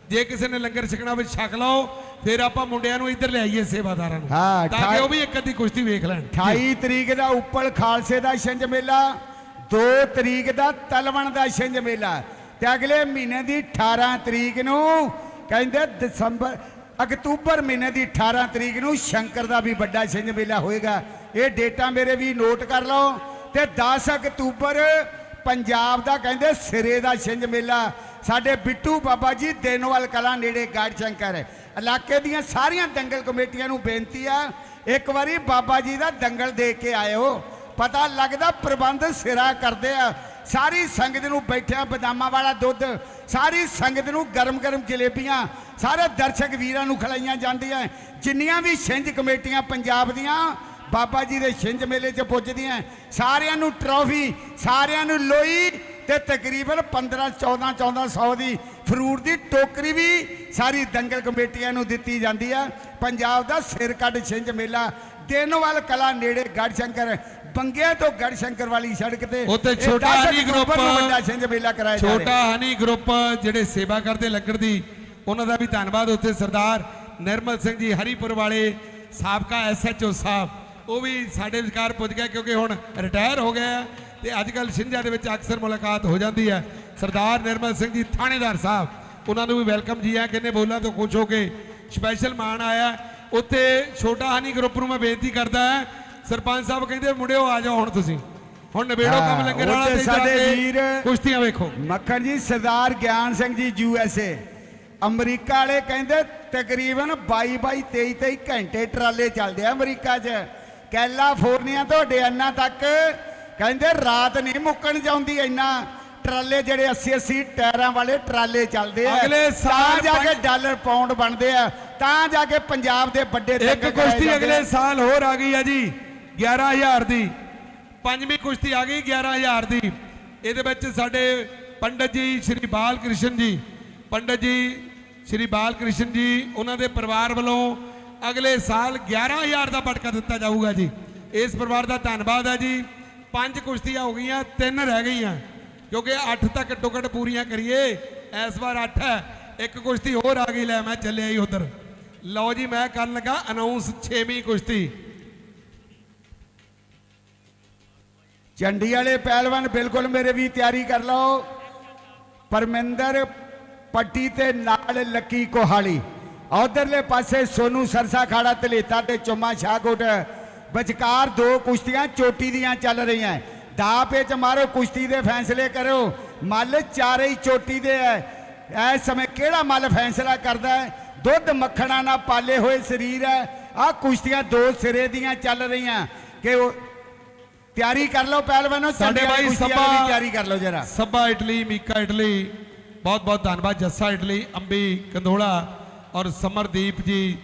ਜੇ ਕਿਸੇ ਨੇ ਲੰਗਰ ਛਕਣਾ ਹੋਵੇ ਛਕ ਲਓ। ਫਿਰ ਆਪਾਂ ਮੁੰਡਿਆਂ ਨੂੰ ਇੱਧਰ ਲਿਆਈਏ ਸੇਵਾਦਾਰਾਂ ਨੂੰ। ਹਾਂ, ਤਾਂ ਕਿ ਅਠਾਈ- ਉਹ ਵੀ ਇੱਕ ਅੱਧੀ ਕੁਸ਼ਤੀ ਵੇਖ ਲੈਣ। 28 ਤਰੀਕ ਦਾ ਉੱਪਲ ਖਾਲਸੇ ਦਾ ਛਿੰਝ ਮੇਲਾ 2 ਤਰੀਕ ਦਾ ਤਲਵਣ ਦਾ ਛਿੰਝ ਮੇਲਾ। ਤੇ ਅਗਲੇ ਮਹੀਨੇ ਦੀ 18 ਤਰੀਕ ਨੂੰ ਕਹਿੰਦੇ ਦਸੰਬਰ ਅਕਤੂਬਰ ਮਹੀਨੇ ਦੀ 18 ਤਰੀਕ ਨੂੰ ਸ਼ੰਕਰ ਦਾ ਵੀ ਵੱਡਾ ਛਿੰਝ ਮੇਲਾ ਹੋਏਗਾ। ਇਹ ਡੇਟਾ ਮੇਰੇ ਵੀ ਨੋਟ ਕਰ ਲਓ। ਤੇ 10 ਅਕਤੂਬਰ ਪੰਜਾਬ ਦਾ ਕਹਿੰਦੇ ਸਿਰੇ ਦਾ ਛਿੰਝ ਮੇਲਾ। ਸਾਡੇ ਬਿੱਟੂ ਬਾਬਾ ਜੀ, ਦੇਨੋਵਾਲ ਕਲਾਂ ਨੇੜੇ ਗਾੜ ਸ਼ੰਕਰ ਇਲਾਕੇ ਦੀਆਂ ਸਾਰੀਆਂ ਦੰਗਲ ਕਮੇਟੀਆਂ ਨੂੰ ਬੇਨਤੀ ਆ, ਇੱਕ ਵਾਰੀ ਬਾਬਾ ਜੀ ਦਾ ਦੰਗਲ ਦੇ ਕੇ ਆਇਓ। ਪਤਾ ਲੱਗਦਾ ਪ੍ਰਬੰਧ ਸਿਰਾ ਕਰਦੇ ਆ। ਸਾਰੀ ਸੰਗਤ ਨੂੰ ਬੈਠਿਆ ਬਦਾਮਾਂ ਵਾਲਾ ਦੁੱਧ, ਸਾਰੀ ਸੰਗਤ ਨੂੰ ਗਰਮ-ਗਰਮ ਜਲੇਬੀਆਂ, ਸਾਰੇ ਦਰਸ਼ਕ ਵੀਰਾਂ ਨੂੰ ਖਿਲਾਈਆਂ ਜਾਂਦੀਆਂ। ਜਿੰਨੀਆਂ ਵੀ ਛਿੰਝ ਕਮੇਟੀਆਂ ਪੰਜਾਬ ਦੀਆਂ ਬਾਬਾ ਜੀ ਦੇ ਛਿੰਝ ਮੇਲੇ 'ਚ ਪੁੱਜਦੀਆਂ ਸਾਰਿਆਂ ਨੂੰ ਟਰੋਫੀ ਸਾਰਿਆਂ ਨੂੰ ਲੋਈ ਤੇ ਤਕਰੀਬਨ 15 14 1400 ਦੀ ਫਰੂਟ ਦੀ ਟੋਕਰੀ ਵੀ ਸਾਰੀ ਦੰਗਲ ਕਮੇਟੀਆਂ ਨੂੰ ਦਿੱਤੀ ਜਾਂਦੀ ਆ। ਪੰਜਾਬ ਦਾ ਸਿਰ ਕੱਢ ਛਿੰਝ ਮੇਲਾ ਦੇਨੋਵਾਲ ਕਲਾ ਨੇੜੇ ਗੜ ਸ਼ੰਕਰ ਬੰਗਿਆ ਤੋਂ ਗੜ ਸ਼ੰਕਰ ਵਾਲੀ ਸੜਕ ਤੇ ਉੱਥੇ ਛੋਟਾ 10 ਹਨੀ ਗਰੁੱਪ ਵੱਡਾ ਛਿੰਝ ਮੇਲਾ ਕਰਾਇਆ ਜਾ ਛੋਟਾ ਹਨੀ ਗਰੁੱਪ ਜਿਹੜੇ ਸੇਵਾ ਕਰਦੇ ਲੰਗਰ ਦੀ ਉਹਨਾਂ ਦਾ ਵੀ ਧੰਨਵਾਦ ਉੱਥੇ ਸਰਦਾਰ ਨਿਰਮਲ ਸਿੰਘ ਜੀ ਹਰੀਪੁਰ ਵਾਲੇ ਸਾਬਕਾ ਐਸਐਚਓ ਸਾਹਿਬ। ਉਹ ਵੀ ਸਾਡੇ ਵਿਚਕਾਰ ਪੁੱਜ ਗਿਆ ਕਿਉਂਕਿ ਹੁਣ ਰਿਟਾਇਰ ਹੋ ਗਿਆ ਤੇ ਅੱਜ ਕੱਲ ਸਿੰਝਾ ਦੇ ਵਿੱਚ ਅਕਸਰ ਮੁਲਾਕਾਤ ਹੋ ਜਾਂਦੀ ਹੈ। ਸਰਦਾਰ ਨਿਰਮਲ ਸਿੰਘ ਜੀ ਥਾਣੇਦਾਰ ਸਾਹਿਬ ਉਹਨਾਂ ਨੂੰ ਵੀ ਵੈਲਕਮ ਜੀ ਆ ਕਿੰਨੇ ਬੋਲਾਂ ਤੋਂ ਖੁਸ਼ ਹੋ ਕੇ ਸਪੈਸ਼ਲ ਮਾਣ ਆਇਆ ਉੱਥੇ ਛੋਟਾ ਹਨੀ ਗਰੁੱਪ ਨੂੰ ਮੈਂ ਬੇਨਤੀ ਕਰਦਾ ਹਾਂ। ਸਰਪੰਚ ਸਾਹਿਬ ਕਹਿੰਦੇ ਮੁੰਡਿਓ ਆ ਜਾਓ ਹੁਣ ਤੁਸੀਂ। ਹੁਣ ਨਿਬੇੜੋ ਕੰਮ ਲੰਗਰ ਵਾਲਾ ਤੇ ਸਾਡੇ ਵੀਰ- ਕੁਸ਼ਤੀਆਂ ਵੇਖੋ। ਮੱਖਣ ਜੀ ਸਰਦਾਰ ਗਿਆਨ ਸਿੰਘ ਜੀ ਯੂ ਐਸ ਏ। ਅਮਰੀਕਾ ਵਾਲੇ ਕਹਿੰਦੇ ਤਕਰੀਬਨ 22 22 23 23 ਘੰਟੇ ਟਰਾਲੇ ਚੱਲਦੇ ਆ ਅਮਰੀਕਾ 'ਚ। ਕੈਲੀਫੋਰਨੀਆ ਤੋਂ ਡਿਆਨਾ ਤੱਕ। ਕਹਿੰਦੇ ਰਾਤ ਨਹੀਂ ਮੁੱਕਣ ਜਾਂਦੀ ਇੰਨਾ। ਟਰਾਲੇ ਜਿਹੜੇ 80 80 ਟਾਇਰਾਂ ਵਾਲੇ ਟਰਾਲੇ ਚੱਲਦੇ ਆ। ਅਗਲੇ ਸਾਲ ਜਾ ਕੇ ਡਾਲਰ ਪਾਉਂਡ ਬਣਦੇ ਆ। ਤਾਂ ਜਾ ਕੇ ਪੰਜਾਬ ਦੇ ਵੱਡੇ ਇੱਕ ਕੁਸ਼ਤੀ ਅਗਲੇ। ਸਾਲ ਹੋਰ ਆ ਗਈ ਆ ਜੀ 11000 ਦੀ। ਪੰਜਵੀਂ ਕੁਸ਼ਤੀ ਆ ਗਈ 11000 ਦੀ। ਇਹਦੇ ਵਿੱਚ ਸਾਡੇ ਪੰਡਤ ਜੀ ਸ਼੍ਰੀ ਬਾਲ ਕ੍ਰਿਸ਼ਨ ਜੀ। ਪੰਡਤ ਜੀ ਸ਼੍ਰੀ ਬਾਲ ਕ੍ਰਿਸ਼ਨ ਜੀ ਉਹਨਾਂ ਦੇ ਪਰਿਵਾਰ ਵੱਲੋਂ ਅਗਲੇ ਸਾਲ 11000 ਦਾ ਪਟਕਾ ਦਿੱਤਾ ਜਾਊਗਾ ਜੀ। ਇਸ ਪਰਿਵਾਰ ਦਾ ਧੰਨਵਾਦ ਹੈ ਜੀ। ਪੰਜ ਕੁਸ਼ਤੀਆਂ ਹੋ ਗਈਆਂ, ਤਿੰਨ ਰਹਿ ਗਈਆਂ। ਕਿਉਂਕਿ 8 ਤੱਕ ਟੁਕਟ ਪੂਰੀਆਂ ਕਰੀਏ, ਇਸ ਵਾਰ 8 ਹੈ। ਇੱਕ ਕੁਸ਼ਤੀ ਹੋਰ ਆ ਗਈ, ਲੈ ਮੈਂ ਚੱਲਿਆ ਹੀ ਉਧਰ। ਲਓ ਜੀ, ਮੈਂ ਕਰਨ ਲੱਗਾ ਅਨਾਉਂਸ 6ਵੀਂ ਕੁਸ਼ਤੀ। ਚੰਡੀ ਵਾਲੇ ਪਹਿਲਵਾਨ ਬਿਲਕੁਲ ਮੇਰੇ ਵੀ ਤਿਆਰੀ ਕਰ ਲਓ। ਪਰਮਿੰਦਰ ਪੱਟੀ ਤੇ ਨਾਲ ਲੱਕੀ ਕੋਹਾਲੀ। ਉਧਰਲੇ ਪਾਸੇ ਸੋਨੂ ਸਰਸਾ ਖਾੜਾ ਤਲੇਤਾ ਤੇ ਚੁੰਮਾ ਸ਼ਾਹਕੋਟ ਵਿਚਕਾਰ ਦੋ ਕੁਸ਼ਤੀਆਂ ਚੋਟੀ ਦੀਆਂ ਚੱਲ ਰਹੀਆਂ ਦਾ ਪੇਚ ਮਾਰੋ ਕੁਸ਼ਤੀ ਦੇ ਫੈਸਲੇ ਕਰੋ ਮੱਲ ਚਾਰੇ ਹੀ ਚੋਟੀ ਦੇ ਐ ਇਸ ਸਮੇਂ ਕਿਹੜਾ ਮੱਲ ਫੈਸਲਾ ਕਰਦਾ ਹੈ ਦੁੱਧ ਮੱਖਣਾ ਨਾਲ ਪਾਲੇ ਹੋਏ ਸਰੀਰ ਹੈ ਆ ਕੁਸ਼ਤੀਆਂ ਦੋ ਸਿਰੇ ਦੀਆਂ ਚੱਲ ਰਹੀਆਂ ਕਿ ਤਿਆਰੀ ਕਰ ਲਓ ਪਹਿਲਵਾਨੋ ਸਾਡੇ ਵਾਲੀ ਸਭਾ- ਤਿਆਰੀ ਕਰ ਲਓ ਜਰਾ। ਸੱਬਾ ਇਟਲੀ ਮੀਕਾ ਇਟਲੀ ਬਹੁਤ ਬਹੁਤ ਧੰਨਵਾਦ ਜੱਸਾ ਇਟਲੀ ਅੰਬੀ ਕੰਦੋਲਾ। ਔਰ ਸਮਰਦੀਪ ਜੀ,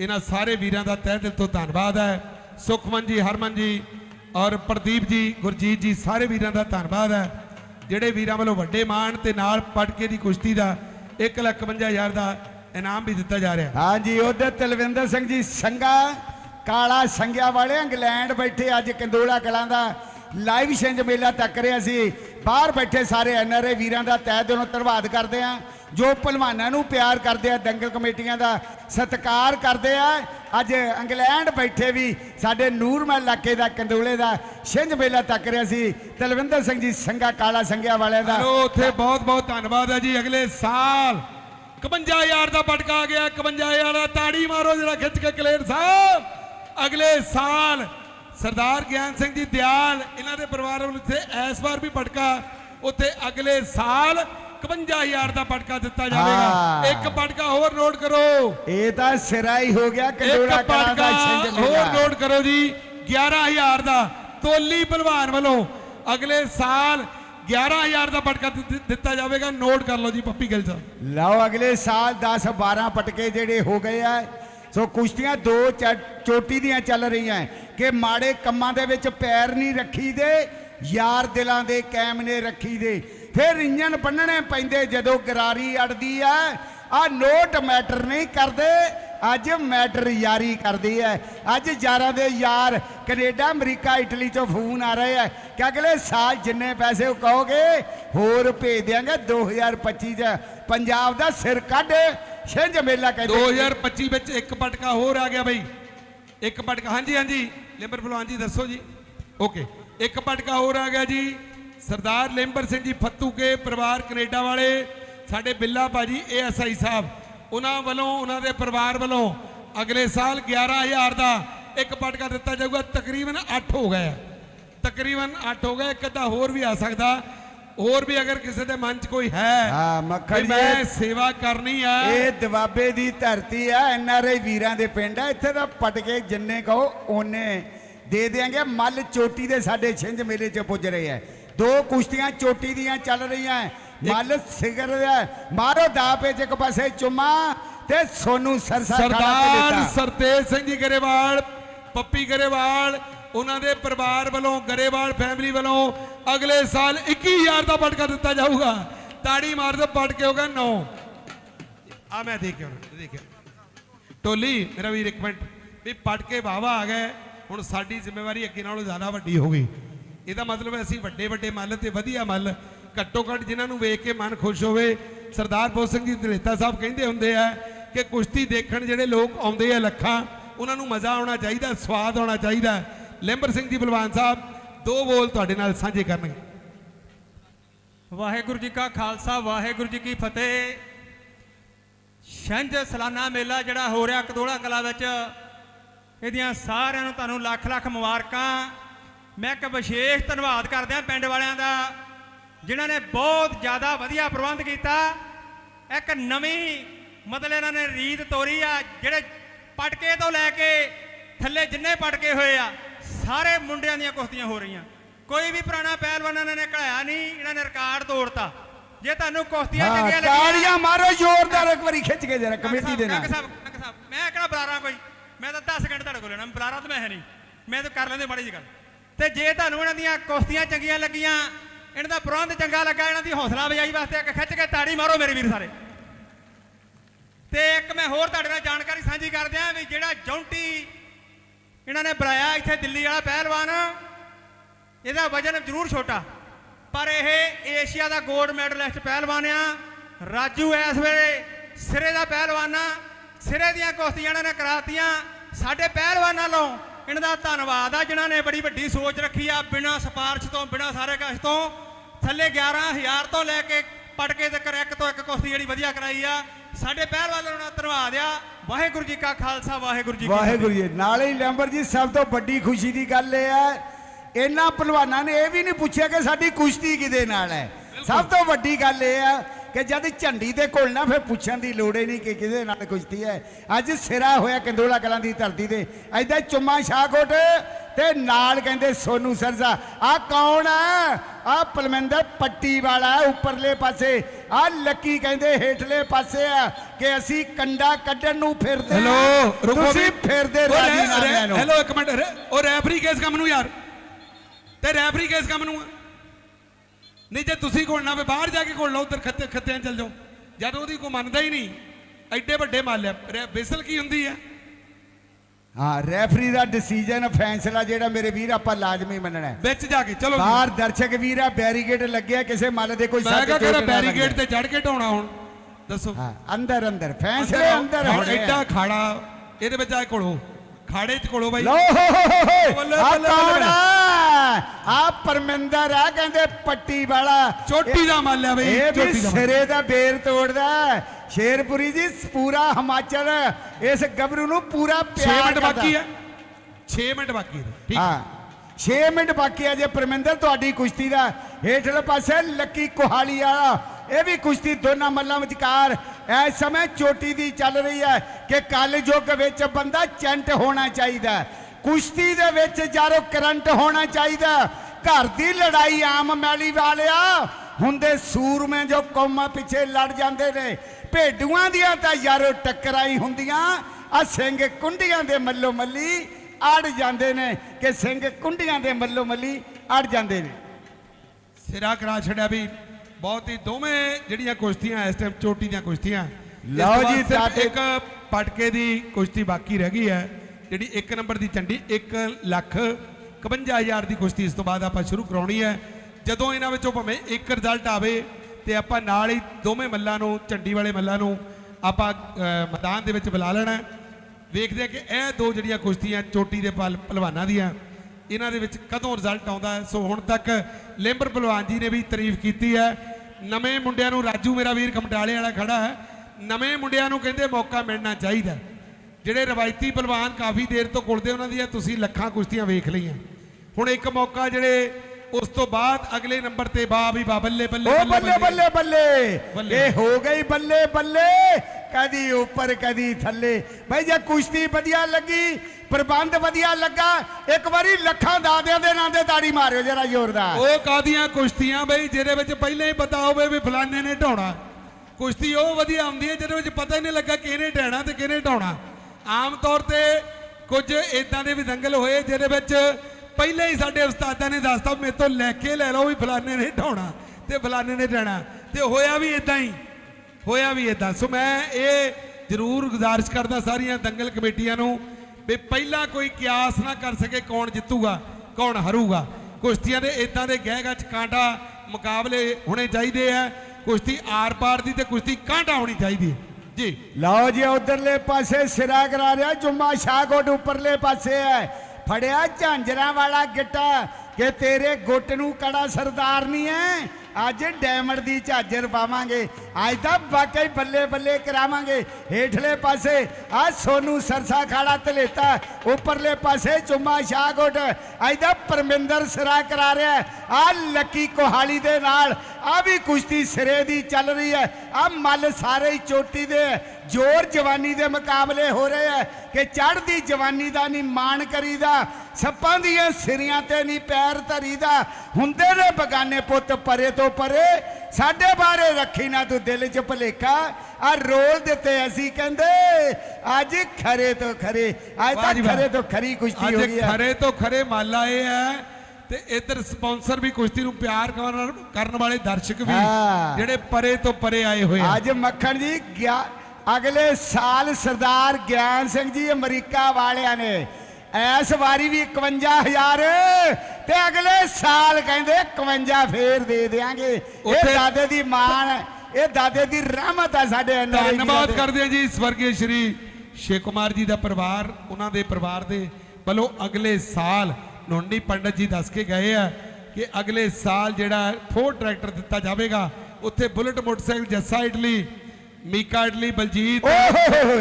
ਇਹਨਾਂ ਸਾਰੇ ਵੀਰਾਂ ਦਾ ਤਹਿ ਦਿਲ ਤੋਂ ਧੰਨਵਾਦ ਹੈ। ਸੁਖਮਨ ਜੀ, ਹਰਮਨ ਜੀ ਔਰ ਪ੍ਰਦੀਪ ਜੀ, ਗੁਰਜੀਤ ਜੀ ਸਾਰੇ ਵੀਰਾਂ ਦਾ ਧੰਨਵਾਦ ਹੈ। ਜਿਹੜੇ ਵੀਰਾਂ ਵੱਲੋਂ ਵੱਡੇ ਮਾਣ ਤੇ ਨਾਲ ਪਟਕੇ ਦੀ ਕੁਸ਼ਤੀ ਦਾ 155000 ਦਾ ਇਨਾਮ ਵੀ ਦਿੱਤਾ ਜਾ ਰਿਹਾ। ਹਾਂਜੀ, ਉਧਰ ਤਲਵਿੰਦਰ ਸਿੰਘ ਜੀ ਸੰਗਾ ਕਾਲਾ ਸੰਗਿਆ ਵਾਲੇ ਇੰਗਲੈਂਡ ਬੈਠੇ ਅੱਜ ਕੰਦੋਲਾ ਕਲਾਂ ਦਾ ਲਾਈਵ ਛਿੰਝ ਮੇਲਾ ਤੱਕ ਰਿਹਾ ਸੀ। ਬਾਹਰ ਬੈਠੇ ਸਾਰੇ ਐਨਆਰਏ ਵੀਰਾਂ ਦਾ ਤਹਿ ਦਿਲੋਂ ਧੰਨਵਾਦ ਕਰਦੇ ਆ ਜੋ ਪਹਿਲਵਾਨਾਂ ਨੂੰ ਪਿਆਰ ਕਰਦੇ ਆ, ਦੰਗਲ ਕਮੇਟੀਆਂ ਦਾ ਸਤਿਕਾਰ ਕਰਦੇ ਆ, ਅੱਜ ਇੰਗਲੈਂਡ ਬੈਠੇ ਵੀ ਸਾਡੇ ਨੂਰਮਹਿਲ ਇਲਾਕੇ ਦਾ, ਕੰਦੋਲੇ ਦਾ ਛਿੰਝ ਮੇਲਾ ਤੱਕ ਰਿਹਾ ਸੀ। ਤਲਵਿੰਦਰ ਸਿੰਘ ਜੀ ਸੰਗਾ ਕਾਲਾ ਸੰਗਿਆ ਵਾਲਿਆਂ ਦਾ। ਚਲੋ ਉੱਥੇ ਬਹੁਤ ਬਹੁਤ ਧੰਨਵਾਦ ਹੈ ਜੀ। ਅਗਲੇ ਸਾਲ 51000 ਦਾ ਪਟਕਾ ਆ ਗਿਆ। 51000 ਦਾ ਤਾੜੀ ਮਾਰੋ ਜਿਹੜਾ ਖਿੱਚ ਕੇ ਕਲੇਰ ਸਾਹਿਬ। ਅਗਲੇ ਸਾਲ ਸਰਦਾਰ ਗਿਆਨ ਸਿੰਘ ਜੀ ਦਿਆਲ, ਇਹਨਾਂ ਦੇ ਪਰਿਵਾਰ ਵੱਲੋਂ ਇੱਥੇ ਇਸ ਵਾਰ ਵੀ ਪਟਕਾ ਉੱਥੇ ਅਗਲੇ ਸਾਲ 51000 ਦਾ ਪਟਕਾ ਦਿੱਤਾ। ਜਾਵੇਗਾ। ਇੱਕ ਪਟਕਾ ਹੋਰ ਨੋਟ ਕਰੋ। ਇਹ ਤਾਂ ਸਿਰਾ ਹੀ ਹੋ ਗਿਆ ਕੰਡੋਲਾ ਕਲਾਂ ਦਾ ਛਿੰਝ ਹੋਰ ਨੋਟ ਕਰੋ ਜੀ 11000 ਦਾ ਤੋਲੀ ਭਲਵਾਨ ਵੱਲੋਂ ਅਗਲੇ ਸਾਲ 11000 ਦਾ ਪਟਕਾ ਦਿੱਤਾ ਜਾਵੇਗਾ। ਨੋਟ ਕਰ ਲਓ ਜੀ ਪੱਪੀ ਗਿੱਲ ਸਾਹਿਬ। ਲਓ ਅਗਲੇ ਸਾਲ 10 12 ਪਟਕੇ ਜਿਹੜੇ ਹੋ ਗਏ ਆ। ਸੋ ਕੁਸ਼ਤੀਆਂ ਦੋ ਚੋਟੀ ਦੀਆਂ ਚੱਲ ਰਹੀਆਂ ਕਿ ਮਾੜੇ ਕੰਮਾਂ ਦੇ ਵਿੱਚ ਪੈਰ ਨਹੀਂ ਰੱਖੀ ਦੇ ਯਾਰ ਦਿਲਾਂ ਦੇ ਕਾਇਮ ਨੇ ਰੱਖੀ ਦੇ ਫਿਰ ਇੰਜਣ ਬੰਨਣੇ ਪੈਂਦੇ ਜਦੋਂ ਗਰਾਰੀ ਅੜਦੀ ਆ ਆ ਨੋਟ ਮੈਟਰ ਨਹੀਂ ਕਰਦੇ, ਅੱਜ ਮੈਟਰ ਯਾਰੀ ਕਰਦੀ ਹੈ ਅੱਜ ਯਾਰਾਂ ਦੇ ਯਾਰ ਕੈਨੇਡਾ, ਅਮਰੀਕਾ, ਇਟਲੀ ਚੋਂ ਫੋਨ ਆ ਰਹੇ ਆ ਕਿ ਅਗਲੇ ਸਾਲ ਜਿੰਨੇ ਪੈਸੇ ਉਹ ਕਹੋਗੇ, ਹੋਰ ਭੇਜ ਦਿਆਂਗੇ। 2025 ਚ ਪੰਜਾਬ ਦਾ ਸਿਰ ਕੱਢ, ਛਿੰਝ ਮੇਲਾ ਕਹਿੰਦੇ 2025 ਵਿੱਚ ਇੱਕ ਪਟਕਾ ਹੋਰ ਆ ਗਿਆ ਬਈ। ਇੱਕ ਪਟਕਾ, ਹਾਂਜੀ ਹਾਂਜੀ ਲਿੰਬਰ ਭਲਵਾਨ ਹਾਂਜੀ ਦੱਸੋ ਜੀ। ਓਕੇ, ਇੱਕ ਪਟਕਾ ਹੋਰ ਆ ਗਿਆ ਜੀ। ਸਰਦਾਰ ਲਿੰਬਰ ਸਿੰਘ ਜੀ ਫੱਤੂ ਕੇ ਪਰਿਵਾਰ ਕੈਨੇਡਾ ਵਾਲੇ ਸਾਡੇ ਬਿੱਲਾ ਭਾਜੀ ਏਐਸਆਈ ਸਾਹਿਬ ਉਹਨਾਂ ਵੱਲੋਂ ਉਹਨਾਂ ਦੇ ਪਰਿਵਾਰ ਵੱਲੋਂ ਅਗਲੇ ਸਾਲ 11000 ਦਾ ਇੱਕ ਪਟਕਾ ਦਿੱਤਾ ਜਾਊਗਾ ਤਕਰੀਬਨ 8 ਹੋ ਗਏ। ਤਕਰੀਬਨ 8 ਹੋ ਗਏ ਇੱਕ ਅੱਧਾ ਹੋਰ ਵੀ ਆ ਸਕਦਾ। ਹੋਰ ਵੀ ਅਗਰ ਕਿਸੇ ਦੇ ਮਨ 'ਚ ਕੋਈ ਹੈ ਹਾਂ, ਮੱਖਣ ਮੈਂ ਸੇਵਾ ਕਰਨੀ ਆ। ਇਹ ਦਵਾਬੇ ਦੀ ਧਰਤੀ ਆ ਐਨਆਰਆਈ ਵੀਰਾਂ ਦੇ ਪਿੰਡ ਆ ਇੱਥੇ ਤਾਂ ਪਟਕੇ ਜਿੰਨੇ ਕਹੋ ਓਨੇ ਦੇ ਦਿਆਂਗੇ। ਮੱਲ ਚੋਟੀ ਦੇ ਸਾਡੇ ਛਿੰਝ ਮੇਲੇ 'ਚ ਪੁੱਜ ਰਹੇ ਆ। ਦੋ ਕੁਸ਼ਤੀਆਂ ਚੋਟੀ ਦੀਆਂ ਚੱਲ ਰਹੀਆਂ ਮੱਲ ਸਿਗਰ ਮਾਰੋ ਦਾ ਪੇਚ ਇੱਕ ਪਾਸੇ ਚੁੰਮਾ ਤੇ ਸੋਨੂ ਸਰਸਾ ਸਰਦਾਰ। ਸਰਤੇਜ ਸਿੰਘ ਜੀ ਗਰੇਵਾਲ ਪੱਪੀ ਗਰੇਵਾਲ ਉਹਨਾਂ ਦੇ ਪਰਿਵਾਰ ਵੱਲੋਂ ਗਰੇਵਾਲ ਫੈਮਿਲੀ ਵੱਲੋਂ ਅਗਲੇ ਸਾਲ 21000 ਦਾ ਪਟਕਾ ਦਿੱਤਾ ਜਾਊਗਾ। ਤਾੜੀ ਮਾਰ ਦੋ ਪਟਕੇ ਹੋ ਗਏ 9 ਆ ਮੈਂ ਦੇਖਿਆ ਦੇਖਿਆ। ਟੋਲੀ ਮੇਰਾ ਵੀ ਇੱਕ ਮਿੰਟ। ਵੀ ਪਟਕੇ ਵਾਵਾ ਆ ਗਏ। ਹੁਣ ਸਾਡੀ ਜ਼ਿੰਮੇਵਾਰੀ ਅੱਗੇ ਨਾਲੋਂ ਜ਼ਿਆਦਾ ਵੱਡੀ ਹੋ ਗਈ। ਇਹਦਾ ਮਤਲਬ ਹੈ ਅਸੀਂ ਵੱਡੇ ਵੱਡੇ ਮੱਲ ਤੇ ਵਧੀਆ ਮੱਲ, ਘੱਟੋ ਘੱਟ ਜਿਨ੍ਹਾਂ ਨੂੰ ਵੇਖ ਕੇ ਮਨ ਖੁਸ਼ ਹੋਵੇ, ਸਰਦਾਰ ਬੋਧ ਸਿੰਘ ਜੀ ਦਲੇਤਾ ਸਾਹਿਬ ਕਹਿੰਦੇ ਹੁੰਦੇ ਆ ਕਿ ਕੁਸ਼ਤੀ ਦੇਖਣ ਜਿਹੜੇ ਲੋਕ ਆਉਂਦੇ ਆ ਲੱਖਾਂ, ਉਹਨਾਂ ਨੂੰ ਮਜ਼ਾ ਆਉਣਾ ਚਾਹੀਦਾ, ਸਵਾਦ ਆਉਣਾ ਚਾਹੀਦਾ। ਲੈਂਬਰ ਸਿੰਘ ਜੀ ਬਲਵਾਨ ਸਾਹਿਬ, ਦੋ ਬੋਲ ਤੁਹਾਡੇ ਨਾਲ ਸਾਂਝੇ ਕਰਨਗੇ। ਵਾਹਿਗੁਰੂ ਜੀ ਕਾ ਖਾਲਸਾ, ਵਾਹਿਗੁਰੂ ਜੀ ਕੀ ਫਤਿਹ। ਛੰਝ ਸਲਾਨਾ ਮੇਲਾ ਜਿਹੜਾ ਹੋ ਰਿਹਾ ਕਦੋਲਾ ਕਲਾ ਵਿੱਚ, ਇਹਦੀਆਂ ਸਾਰਿਆਂ ਨੂੰ ਤੁਹਾਨੂੰ ਲੱਖ ਲੱਖ ਮੁਬਾਰਕਾਂ। ਮੈਂ ਇੱਕ ਵਿਸ਼ੇਸ਼ ਧੰਨਵਾਦ ਕਰਦਿਆਂ ਪਿੰਡ ਵਾਲਿਆਂ ਦਾ ਜਿਨ੍ਹਾਂ ਨੇ ਬਹੁਤ ਜ਼ਿਆਦਾ ਵਧੀਆ ਪ੍ਰਬੰਧ ਕੀਤਾ। ਇੱਕ ਨਵੀਂ ਮਤਲਬ ਇਹਨਾਂ ਨੇ ਰੀਤ ਤੋਰੀ ਆ ਜਿਹੜੇ ਪਟਕੇ ਤੋਂ ਲੈ ਕੇ ਥੱਲੇ ਜਿੰਨੇ ਪਟਕੇ ਹੋਏ ਆ ਸਾਰੇ ਮੁੰਡਿਆਂ ਦੀਆਂ ਕੁਸ਼ਤੀਆਂ ਹੋ ਰਹੀਆਂ। ਕੋਈ ਵੀ ਪੁਰਾਣਾ ਪਹਿਲਵਾਨ ਇਹਨਾਂ ਨੇ ਘੜਾਇਆ ਨਹੀਂ ਇਹਨਾਂ ਨੇ ਰਿਕਾਰਡ ਤੋੜਤਾ। ਜੇ ਤੁਹਾਨੂੰ ਕੁਸ਼ਤੀਆਂ ਚੰਗੀਆਂ ਲੱਗੀਆਂ ਤਾੜੀਆਂ ਮਾਰੋ ਜ਼ੋਰਦਾਰ ਇੱਕ ਵਾਰੀ ਖਿੱਚ ਕੇ ਜਰਾ ਕਮੇਟੀ ਦੇ ਨਾਲ। ਸਾਹਿਬ ਨੰਗ ਸਾਹਿਬ ਮੈਂ ਕਿਹੜਾ ਬੁਲਾਰਾ ਕੋਈ? ਮੈਂ ਤਾਂ 10 ਸਕਿੰਟ ਤੁਹਾਡੇ ਕੋਲ ਲੈਣਾ ਬੁਲਾਰਾ ਤਾਂ ਮੈਂ ਹੈ ਨਹੀਂ। ਮੈਂ ਤਾਂ ਕਰ ਲੈਂਦੇ ਮਾੜੀ ਜਿਹੀ ਗੱਲ। ਤੇ ਜੇ ਤੁਹਾਨੂੰ ਇਹਨਾਂ ਦੀਆਂ ਕੁਸ਼ਤੀਆਂ ਚੰਗੀਆਂ ਲੱਗੀਆਂ, ਇਹਨਾਂ ਦਾ ਪ੍ਰਬੰਧ ਚੰਗਾ ਲੱਗਾ, ਇਹਨਾਂ ਦੀ ਹੌਸਲਾ ਵਜਾਈ ਵਾਸਤੇ ਇੱਕ ਖਿੱਚ ਕੇ ਤਾੜੀ ਮਾਰੋ ਮੇਰੇ ਵੀਰ ਸਾਰੇ। ਤੇ ਇੱਕ ਮੈਂ ਹੋਰ ਤੁਹਾਡੇ ਨਾਲ ਜਾਣਕਾਰੀ ਸਾਂਝੀ ਕਰਦਿਆਂ ਵੀ ਜਿਹੜਾ ਜੌਂਟੀ ਇਹਨਾਂ ਨੇ ਬੁਲਾਇਆ ਇੱਥੇ ਦਿੱਲੀ ਵਾਲਾ ਪਹਿਲਵਾਨ, ਇਹਦਾ ਵਜਨ ਜ਼ਰੂਰ ਛੋਟਾ, ਪਰ ਇਹ ਏਸ਼ੀਆ ਦਾ 골ਡ ਮੈਡਲਿਸਟ ਪਹਿਲਵਾਨ ਆ। ਰਾਜੂ ਇਸ ਵੇਲੇ ਸਿਰੇ ਦਾ ਪਹਿਲਵਾਨ ਆ। ਸਿਰੇ ਦੀਆਂ ਕੁਸ਼ਤੀਆਂ ਇਹਨਾਂ ਨੇ ਕਰਾਤੀਆਂ। ਸਾਡੇ ਪਹਿਲਵਾਨਾਂ ਵੱਲੋਂ ਇਹਨਾਂ ਦਾ ਧੰਨਵਾਦ ਆ ਜਿਨ੍ਹਾਂ ਨੇ ਬੜੀ ਵੱਡੀ ਸੋਚ ਰੱਖੀ ਆ ਬਿਨਾਂ ਸਿਫਾਰਿਸ਼ ਤੋਂ ਬਿਨਾਂ ਸਾਰੇ ਕਸ਼ ਤੋਂ। ਥੱਲੇ 11000 ਤੋਂ ਲੈ ਕੇ ਪਟਕੇ ਤੱਕ ਇੱਕ ਤੋਂ ਇੱਕ ਕੁਸ਼ਤੀ ਜਿਹੜੀ ਵਧੀਆ ਕਰਾਈ ਆ। ਸਾਡੇ ਪਹਿਲਵਾਨਾਂ ਨੂੰ ਧੰਨਵਾਦ ਆ। ਵਾਹਿਗੁਰੂ ਜੀ ਕਾ ਖਾਲਸਾ ਵਾਹਿਗੁਰੂ ਜੀ ਕੀ। ਵਾਹਿਗੁਰੂ ਜੀ। ਨਾਲੇ ਹੀ ਲੈਂਬਰ ਜੀ ਸਭ ਤੋਂ ਵੱਡੀ ਖੁਸ਼ੀ ਦੀ ਗੱਲ ਇਹ ਹੈ ਇਹਨਾਂ ਪਹਿਲਵਾਨਾਂ ਨੇ ਇਹ ਵੀ ਨਹੀਂ ਪੁੱਛਿਆ ਕਿ ਸਾਡੀ ਕੁਸ਼ਤੀ ਕਿਹਦੇ ਨਾਲ ਹੈ। ਸਭ ਤੋਂ ਵੱਡੀ ਗੱਲ ਇਹ ਹੈ ਕਿ ਜਦ ਝੰਡੀ ਤੇ ਘੁਲਣਾ ਫਿਰ ਪੁੱਛਣ ਦੀ ਲੋੜ ਹੀ ਨਹੀਂ ਕਿ ਕਿਹਦੇ ਨਾਲ ਕੁਸ਼ਤੀ ਹੈ। ਅੱਜ ਸਿਰਾ ਹੋਇਆ ਕੰਦੋਲਾ ਕਲਾਂ ਦੀ ਧਰਤੀ ਤੇ। ਐਦਾਂ ਚੁੰਮਾ ਸ਼ਾਹਕੋਟ ਤੇ ਨਾਲ ਕਹਿੰਦੇ ਸੋਨੂ ਸਰਜ਼ਾ ਆ ਕੌਣ ਆ? ਆ ਪਲਮੰਦਰ ਪੱਟੀ ਵਾਲਾ ਉੱਪਰਲੇ ਪਾਸੇ। ਆ ਲੱਕੀ ਕਹਿੰਦੇ ਹੇਠਲੇ ਪਾਸੇ ਆ ਕਿ ਅਸੀਂ ਕੰਡਾ ਕੱਢਣ ਨੂੰ ਫਿਰਦੇ। ਹੈਲੋ ਰੁਕੋ ਤੁਸੀਂ। ਫਿਰਦੇ ਰਾਜੀ ਨੂੰ। ਹੈਲੋ ਇੱਕ ਮਿੰਟ ਉਹ ਰੈਫਰੀ ਕਿਸ ਕੰਮ ਨੂੰ ਯਾਰ? ਤੇ ਰੈਫਰੀ ਕਿਸ ਕੰਮ ਨੂੰ ਆ? ਨਹੀਂ ਜੇ ਤੁਸੀਂ ਘੋਲਣਾ ਵੇ ਬਾਹਰ ਜਾ ਕੇ ਘੋਲ ਲਓ ਉਧਰ ਖੱਤੇ ਖੱਤਿਆਂ ਚੱਲ ਜਾਓ। ਜਦ ਉਹਦੀ ਕੋਈ ਮੰਨਦਾ ਹੀ ਨਹੀਂ ਐਡੇ ਵੱਡੇ ਮਾਲਿਆ ਬਿਸਲ ਕੀ ਹੁੰਦੀ ਆ? ਹਾਂ ਰੈਫਰੀ ਦਾ ਡਿਸੀਜਨ ਫੈਸਲਾ ਜਿਹੜਾ ਮੇਰੇ ਵੀਰ ਆਪਾਂ ਲਾਜ਼ਮੀ ਮੰਨਣਾ ਹੈ। ਵਿੱਚ ਜਾ ਕੇ ਚਲੋ। ਬਾਹਰ ਦਰਸ਼ਕ ਵੀਰ ਆ ਬੈਰੀਕੇਡ ਲੱਗਿਆ ਕਿਸੇ ਮੱਲ ਦੇ ਕੋਈ ਮੈਂ ਸੱਟ ਕਿਹਾ ਚੋਟ ਕਿਹੜਾ ਨਾ ਬੈਰੀਕੇਡ ਲੱਗੇ। ਤੇ ਚੜ ਕੇ ਢਾਉਣਾ ਹੁਣ? ਦੱਸੋ। ਹਾਂ ਅੰਦਰ ਅੰਦਰ ਫੈਸਲੇ ਅੰਦਰ। ਹੁਣ ਐਡਾ। ਖਾੜਾ ਇਹਦੇ ਵਿੱਚ ਆ ਘੋਲੋ ਖਾੜੇ 'ਚ ਘੋਲੋ ਬਾਈ। ਲੋ ਆ ਕੌਣ। ਆ ਆ ਪਰਮਿੰਦਰ ਆ ਕਹਿੰਦੇ ਪੱਟੀ ਵਾਲਾ। ਚੋਟੀ ਦਾ ਮਾਲਿਆ ਬਈ ਇਹ ਵੀ। ਸਿਰੇ ਦਾ ਬੇਰ ਤੋੜਦਾ। ਸ਼ੇਰਪੁਰੀ ਜੀ ਪੂਰਾ ਹਿਮਾਚਲ ਇਸ ਗੱਭਰੂ ਨੂੰ ਪੂਰਾ 6 ਪਿਆਰ ਮਿੰਟ ਕਰਦਾ। ਬਾਕੀ ਹੈ। 6 ਮਿੰਟ ਬਾਕੀ ਹੈ ਠੀਕ ਹਾਂ। 6 ਮਿੰਟ ਬਾਕੀ ਹੈ ਜੇ ਪਰਮਿੰਦਰ ਤੁਹਾਡੀ ਕੁਸ਼ਤੀ ਦਾ। ਹੇਠਲੇ ਪਾਸੇ ਲੱਕੀ ਕੁਹਾਲੀ ਵਾਲਾ। ਇਹ ਵੀ ਕੁਸ਼ਤੀ ਦੋਨਾਂ ਮੱਲਾਂ ਵਿਚਕਾਰ ਇਸ ਸਮੇਂ ਚੋਟੀ ਦੀ ਚੱਲ ਰਹੀ ਹੈ ਕਿ ਕੱਲ ਯੁੱਗ ਵਿੱਚ ਬੰਦਾ ਚੈਂਟ ਹੋਣਾ ਚਾਹੀਦਾ। ਕੁਸ਼ਤੀ ਦੇ ਵਿੱਚ ਜਾਰੋ ਕਰੰਟ ਹੋਣਾ ਚਾਹੀਦਾ। ਘਰ ਦੀ ਲੜਾਈ ਆਮ ਮੈਲੀ ਵਾਲਿਆ। ਹੁੰਦੇ ਸੂਰਮੇ ਜੋ ਕੌਮਾਂ ਪਿੱਛੇ ਲੜ ਜਾਂਦੇ ਨੇ। ਭੇਡੂਆਂ ਦੀਆਂ ਤਾਂ ਯਾਰੋ ਟੱਕਰਾਂ ਹੀ ਹੁੰਦੀਆਂ। ਆ ਸਿੰਘ ਕੁੰਡੀਆਂ ਦੇ ਮੱਲੋ ਮੱਲੀ ਅੜ ਜਾਂਦੇ ਨੇ ਕਿ ਸਿੰਘ ਕੁੰਡੀਆਂ ਦੇ ਮੱਲੋ ਮੱਲੀ ਅੜ ਜਾਂਦੇ ਨੇ। ਸਿਰਾ ਕਰਾ ਛੱਡਿਆ ਵੀ ਬਹੁਤ ਹੀ ਦੋਵੇਂ ਜਿਹੜੀਆਂ ਕੁਸ਼ਤੀਆਂ ਇਸ ਟਾਈਮ ਚੋਟੀ ਦੀਆਂ ਕੁਸ਼ਤੀਆਂ ਲਓ ਜੀ, ਸਿਰਫ ਇੱਕ ਪਟਕੇ ਦੀ ਕੁਸ਼ਤੀ ਬਾਕੀ ਰਹਿ ਗਈ ਹੈ ਜਿਹੜੀ 1 ਨੰਬਰ ਦੀ ਝੰਡੀ 1 ਲੱਖ 51000 ਦੀ ਕੁਸ਼ਤੀ ਇਸ ਤੋਂ ਬਾਅਦ ਆਪਾਂ ਸ਼ੁਰੂ ਕਰਾਉਣੀ ਹੈ ਜਦੋਂ ਇਹਨਾਂ ਵਿੱਚੋਂ ਭਾਵੇਂ ਇੱਕ ਰਿਜ਼ਲਟ ਆਵੇ ਤੇ ਆਪਾਂ ਨਾਲ ਹੀ ਦੋਵੇਂ ਮੱਲਾਂ ਨੂੰ ਝੰਡੀ ਵਾਲੇ ਮੱਲਾਂ ਨੂੰ ਆਪਾਂ ਮੈਦਾਨ ਦੇ ਵਿੱਚ ਬੁਲਾ ਲੈਣਾ। ਵੇਖਦੇ ਆ ਕਿ ਇਹ ਦੋ ਜਿਹੜੀਆਂ ਕੁਸ਼ਤੀਆਂ ਚੋਟੀ ਦੇ ਪਹਿਲਵਾਨਾਂ ਦੀਆਂ ਇਹਨਾਂ ਦੇ ਵਿੱਚ ਕਦੋਂ ਰਿਜ਼ਲਟ ਆਉਂਦਾ ਹੈ? ਸੋ ਹੁਣ ਤੱਕ ਲੇਂਬਰ ਭਲਵਾਨ ਜੀ ਨੇ ਵੀ ਤਾਰੀਫ ਕੀਤੀ ਹੈ। ਨਵੇਂ ਮੁੰਡਿਆਂ ਨੂੰ ਰਾਜੂ ਮੇਰਾ ਵੀਰ ਕਮਟਾਲੇ ਵਾਲਾ ਖੜਾ ਹੈ। ਨਵੇਂ ਮੁੰਡਿਆਂ ਨੂੰ ਕਹਿੰਦੇ ਮੌਕਾ ਮਿਲਣਾ ਚਾਹੀਦਾ ਜਿਹੜੇ ਰਵਾਇਤੀ ਭਲਵਾਨ ਕਾਫੀ ਦੇਰ ਤੋਂ ਕੁਲਦੇ ਉਹਨਾਂ ਦੀਆਂ, ਤੁਸੀਂ ਲੱਖਾਂ ਕੁਸ਼ਤੀਆਂ ਵੇਖ ਲਈਆਂ। ਹੁਣ ਇੱਕ ਮੌਕਾ ਜਿਹੜੇ ਉਸ ਤੋਂ ਬਾਅਦ ਅਗਲੇ ਨੰਬਰ ਤੇ ਬਾ ਵੀ ਬਾ ਬੱਲੇ ਬੱਲੇ ਬੱਲੇ ਬੱਲੇ ਬੱਲੇ। ਬੱਲੇ। ਇਹ ਹੋ ਗਈ ਬੱਲੇ ਬੱਲੇ। ਕਦੀ ਉੱਪਰ ਕਦੀ ਥੱਲੇ। ਭਾਈ ਜੇ ਕੁਸ਼ਤੀ ਵਧੀਆ ਲੱਗੀ ਪ੍ਰਬੰਧ ਵਧੀਆ ਲੱਗਾ ਇੱਕ ਵਾਰੀ ਲੱਖਾਂ ਦਾਦਿਆਂ ਦੇ ਨਾਂ ਤੇ ਤਾੜੀ ਮਾਰਿਓ ਜਰਾ ਜ਼ੋਰਦਾਰ। ਉਹ ਕਾਦੀਆਂ ਕੁਸ਼ਤੀਆਂ ਬਈ ਜਿਹਦੇ ਵਿੱਚ ਪਹਿਲਾਂ ਹੀ ਪਤਾ ਹੋਵੇ ਵੀ ਫਲਾਣੇ ਨੇ ਢਾਉਣਾ। ਕੁਸ਼ਤੀ ਉਹ ਵਧੀਆ ਹੁੰਦੀ ਹੈ ਜਿਹਦੇ ਵਿੱਚ ਪਤਾ ਹੀ ਨਹੀਂ ਲੱਗਾ ਕਿਹਨੇ ਢਾਣਾ ਤੇ ਕਿਹਨੇ ਢਾਉਣਾ। ਆਮ ਤੌਰ ਤੇ ਕੁਝ ਇਦਾਂ ਦੇ ਵੀ ਦੰਗਲ ਹੋਏ ਜਿਹਦੇ ਵਿੱਚ ਪਹਿਲੇ ਹੀ ਸਾਡੇ ਉਸਤਾਦਾਂ ਨੇ ਦੱਸਤਾ, ਮੇਰੇ ਤੋਂ ਲੈ ਕੇ ਲੈ ਲਓ ਵੀ ਫਲਾਣੇ ਨੇ ਢਾਉਣਾ ਤੇ ਫਲਾਣੇ ਨੇ ਢਾਣਾ ਤੇ ਹੋਇਆ ਵੀ ਇਦਾਂ ਹੀ, ਹੋਇਆ ਵੀ ਇਦਾਂ ਸੋ ਮੈਂ ਇਹ ਜ਼ਰੂਰ ਗੁਜ਼ਾਰਿਸ਼ ਕਰਦਾ ਸਾਰੀਆਂ ਦੰਗਲ ਕਮੇਟੀਆਂ ਨੂੰ ਵੀ ਪਹਿਲਾਂ ਕੋਈ ਕਿਆਸ ਨਾ ਕਰ ਸਕੇ ਕੌਣ ਜਿੱਤੂਗਾ, ਕੌਣ ਹਾਰੂਗਾ। ਕੁਸ਼ਤੀਆਂ ਦੇ ਇਦਾਂ ਦੇ ਗਹਿਗਾ ਗੱਚ ਕਾਂਟਾ ਮੁਕਾਬਲੇ ਹੋਣੇ ਚਾਹੀਦੇ ਆ। ਕੁਸ਼ਤੀ ਆਰ ਪਾਰ ਦੀ ਤੇ ਕੁਸ਼ਤੀ ਕਾਂਟਾ ਹੋਣੀ ਚਾਹੀਦੀ ਹੈ। ਜੀ। ਲਓ ਜੀ, ਉਧਰਲੇ ਪਾਸੇ ਸਿਰਾ ਕਰਾ ਰਿਹਾ, ਜੁਮਾ ਸ਼ਾਹਕੋਟ ਉੱਪਰਲੇ ਪਾਸੇ ਹੈ। ਫੜਿਆ ਝਾਂਜਰਾਂ ਵਾਲਾ ਗਿੱਟਾ ਕਿ ਤੇਰੇ ਗੁੱਟ ਨੂੰ ਕੜਾ ਸਰਦਾਰ ਨਹੀਂ ਹੈ ਅੱਜ ਡੈਮੰਡ ਦੀ ਝਾਜਰ ਪਾਵਾਂਗੇ, ਅੱਜ ਤਾਂ ਵਾਕਈ ਬੱਲੇ ਬੱਲੇ ਕਰਾਵਾਂਗੇ। ਹੇਠਲੇ ਪਾਸੇ ਆ ਸੋਨੂ ਸਰਸਾ ਖਾੜਾ ਤਲੇਤਾ ਉੱਪਰਲੇ ਪਾਸੇ ਚੁੰਮਾ ਸ਼ਾਹਕੋਟ ਅੱਜ ਦਾ ਪਰਮਿੰਦਰ ਸਿਰਾ ਕਰਾ ਰਿਹਾ ਆ ਲੱਕੀ ਕੋਹਾਲੀ ਦੇ ਨਾਲ, ਆ ਵੀ ਕੁਸ਼ਤੀ ਸਿਰੇ ਦੀ ਚੱਲ ਰਹੀ ਹੈ ਆ ਮੱਲ ਸਾਰੇ ਹੀ ਚੋਟੀ ਦੇ ਹੈ। ਜ਼ੋਰ ਜਵਾਨੀ ਦੇ ਮੁਕਾਬਲੇ ਹੋ ਰਹੇ ਹੈ ਕਿ ਚੜ੍ਹਦੀ ਜਵਾਨੀ ਦਾ ਨਹੀਂ ਮਾਣ ਕਰੀਦਾ ਸੱਪਾਂ ਦੀਆਂ ਸਿਰੀਆਂ ਤੇ ਨਹੀਂ ਪੈਰ ਧਰੀਦਾ ਹੁੰਦੇ ਨੇ ਬਗਾਨੇ ਪੁੱਤ ਪਰੇ ਤੋਂ ਪਰੇ ਸਾਡੇ ਬਾਰੇ ਰੱਖੀ ਨਾ ਤੂੰ ਦਿਲ 'ਚ ਭਲੇਖਾ ਆ ਰੋਲ ਦਿੱਤੇ ਅਸੀਂ ਕਹਿੰਦੇ ਅੱਜ ਖਰੇ ਤੋਂ ਖਰੇ ਅੱਜ ਤਾਂ। ਖਰੇ ਤੋਂ ਖਰੀ ਕੁਸ਼ਤੀ ਹੋ ਅੱਜ ਗਈ ਹੈ ਖਰੇ ਤੋਂ ਖਰੇ ਮੱਲ ਆਏ ਆ ਤੇ ਇਧਰ ਸਪਾਂਸਰ ਵੀ ਕੁਸ਼ਤੀ ਨੂੰ ਪਿਆਰ ਕਰਨ ਵਾਲੇ ਦਰਸ਼ਕ ਵੀ ਹਾਂ। ਜਿਹੜੇ ਪਰੇ ਤੋਂ ਪਰੇ ਆਏ ਹੋਏ ਆ ਅੱਜ ਮੱਖਣ ਜੀ ਗਿਆ ਅਗਲੇ ਸਾਲ ਸਰਦਾਰ ਗਿਆਨ ਸਿੰਘ ਜੀ ਅਮਰੀਕਾ ਵਾਲਿਆਂ ਨੇ ਇਸ ਵਾਰੀ ਵੀ 51000 ਤੇ ਅਗਲੇ ਸਾਲ ਕਹਿੰਦੇ 51 ਫੇਰ ਦੇ ਦੇਾਂਗੇ ਇਹ ਦਾਦੇ ਦੀ ਹੈ, ਇਹ ਦਾਦੇ ਦੀ ਰਹਿਮਤ ਹੈ ਸਾਡੇ ਅੰਦਰ ਧੰਨਵਾਦ ਕਰਦੇ ਹਾਂ ਜੀ ਸਵਰਗੀ ਸ਼੍ਰੀ ਸ਼ੇਖ ਕੁਮਾਰ ਜੀ ਦਾ ਪਰਿਵਾਰ ਉਹਨਾਂ ਦੇ ਪਰਿਵਾਰ ਦੇ। ਵੱਲੋਂ ਅਗਲੇ ਸਾਲ ਨੋਨੀ ਪੰਡਤ ਜੀ ਦੱਸ ਕੇ ਗਏ ਆ ਕਿ ਅਗਲੇ ਸਾਲ ਜਿਹੜਾ ਫੋਰ ਟਰੈਕਟਰ ਦਿੱਤਾ ਜਾਵੇਗਾ ਉੱਥੇ bullet motorcycle Jassa Italy Mika Italy Baljit.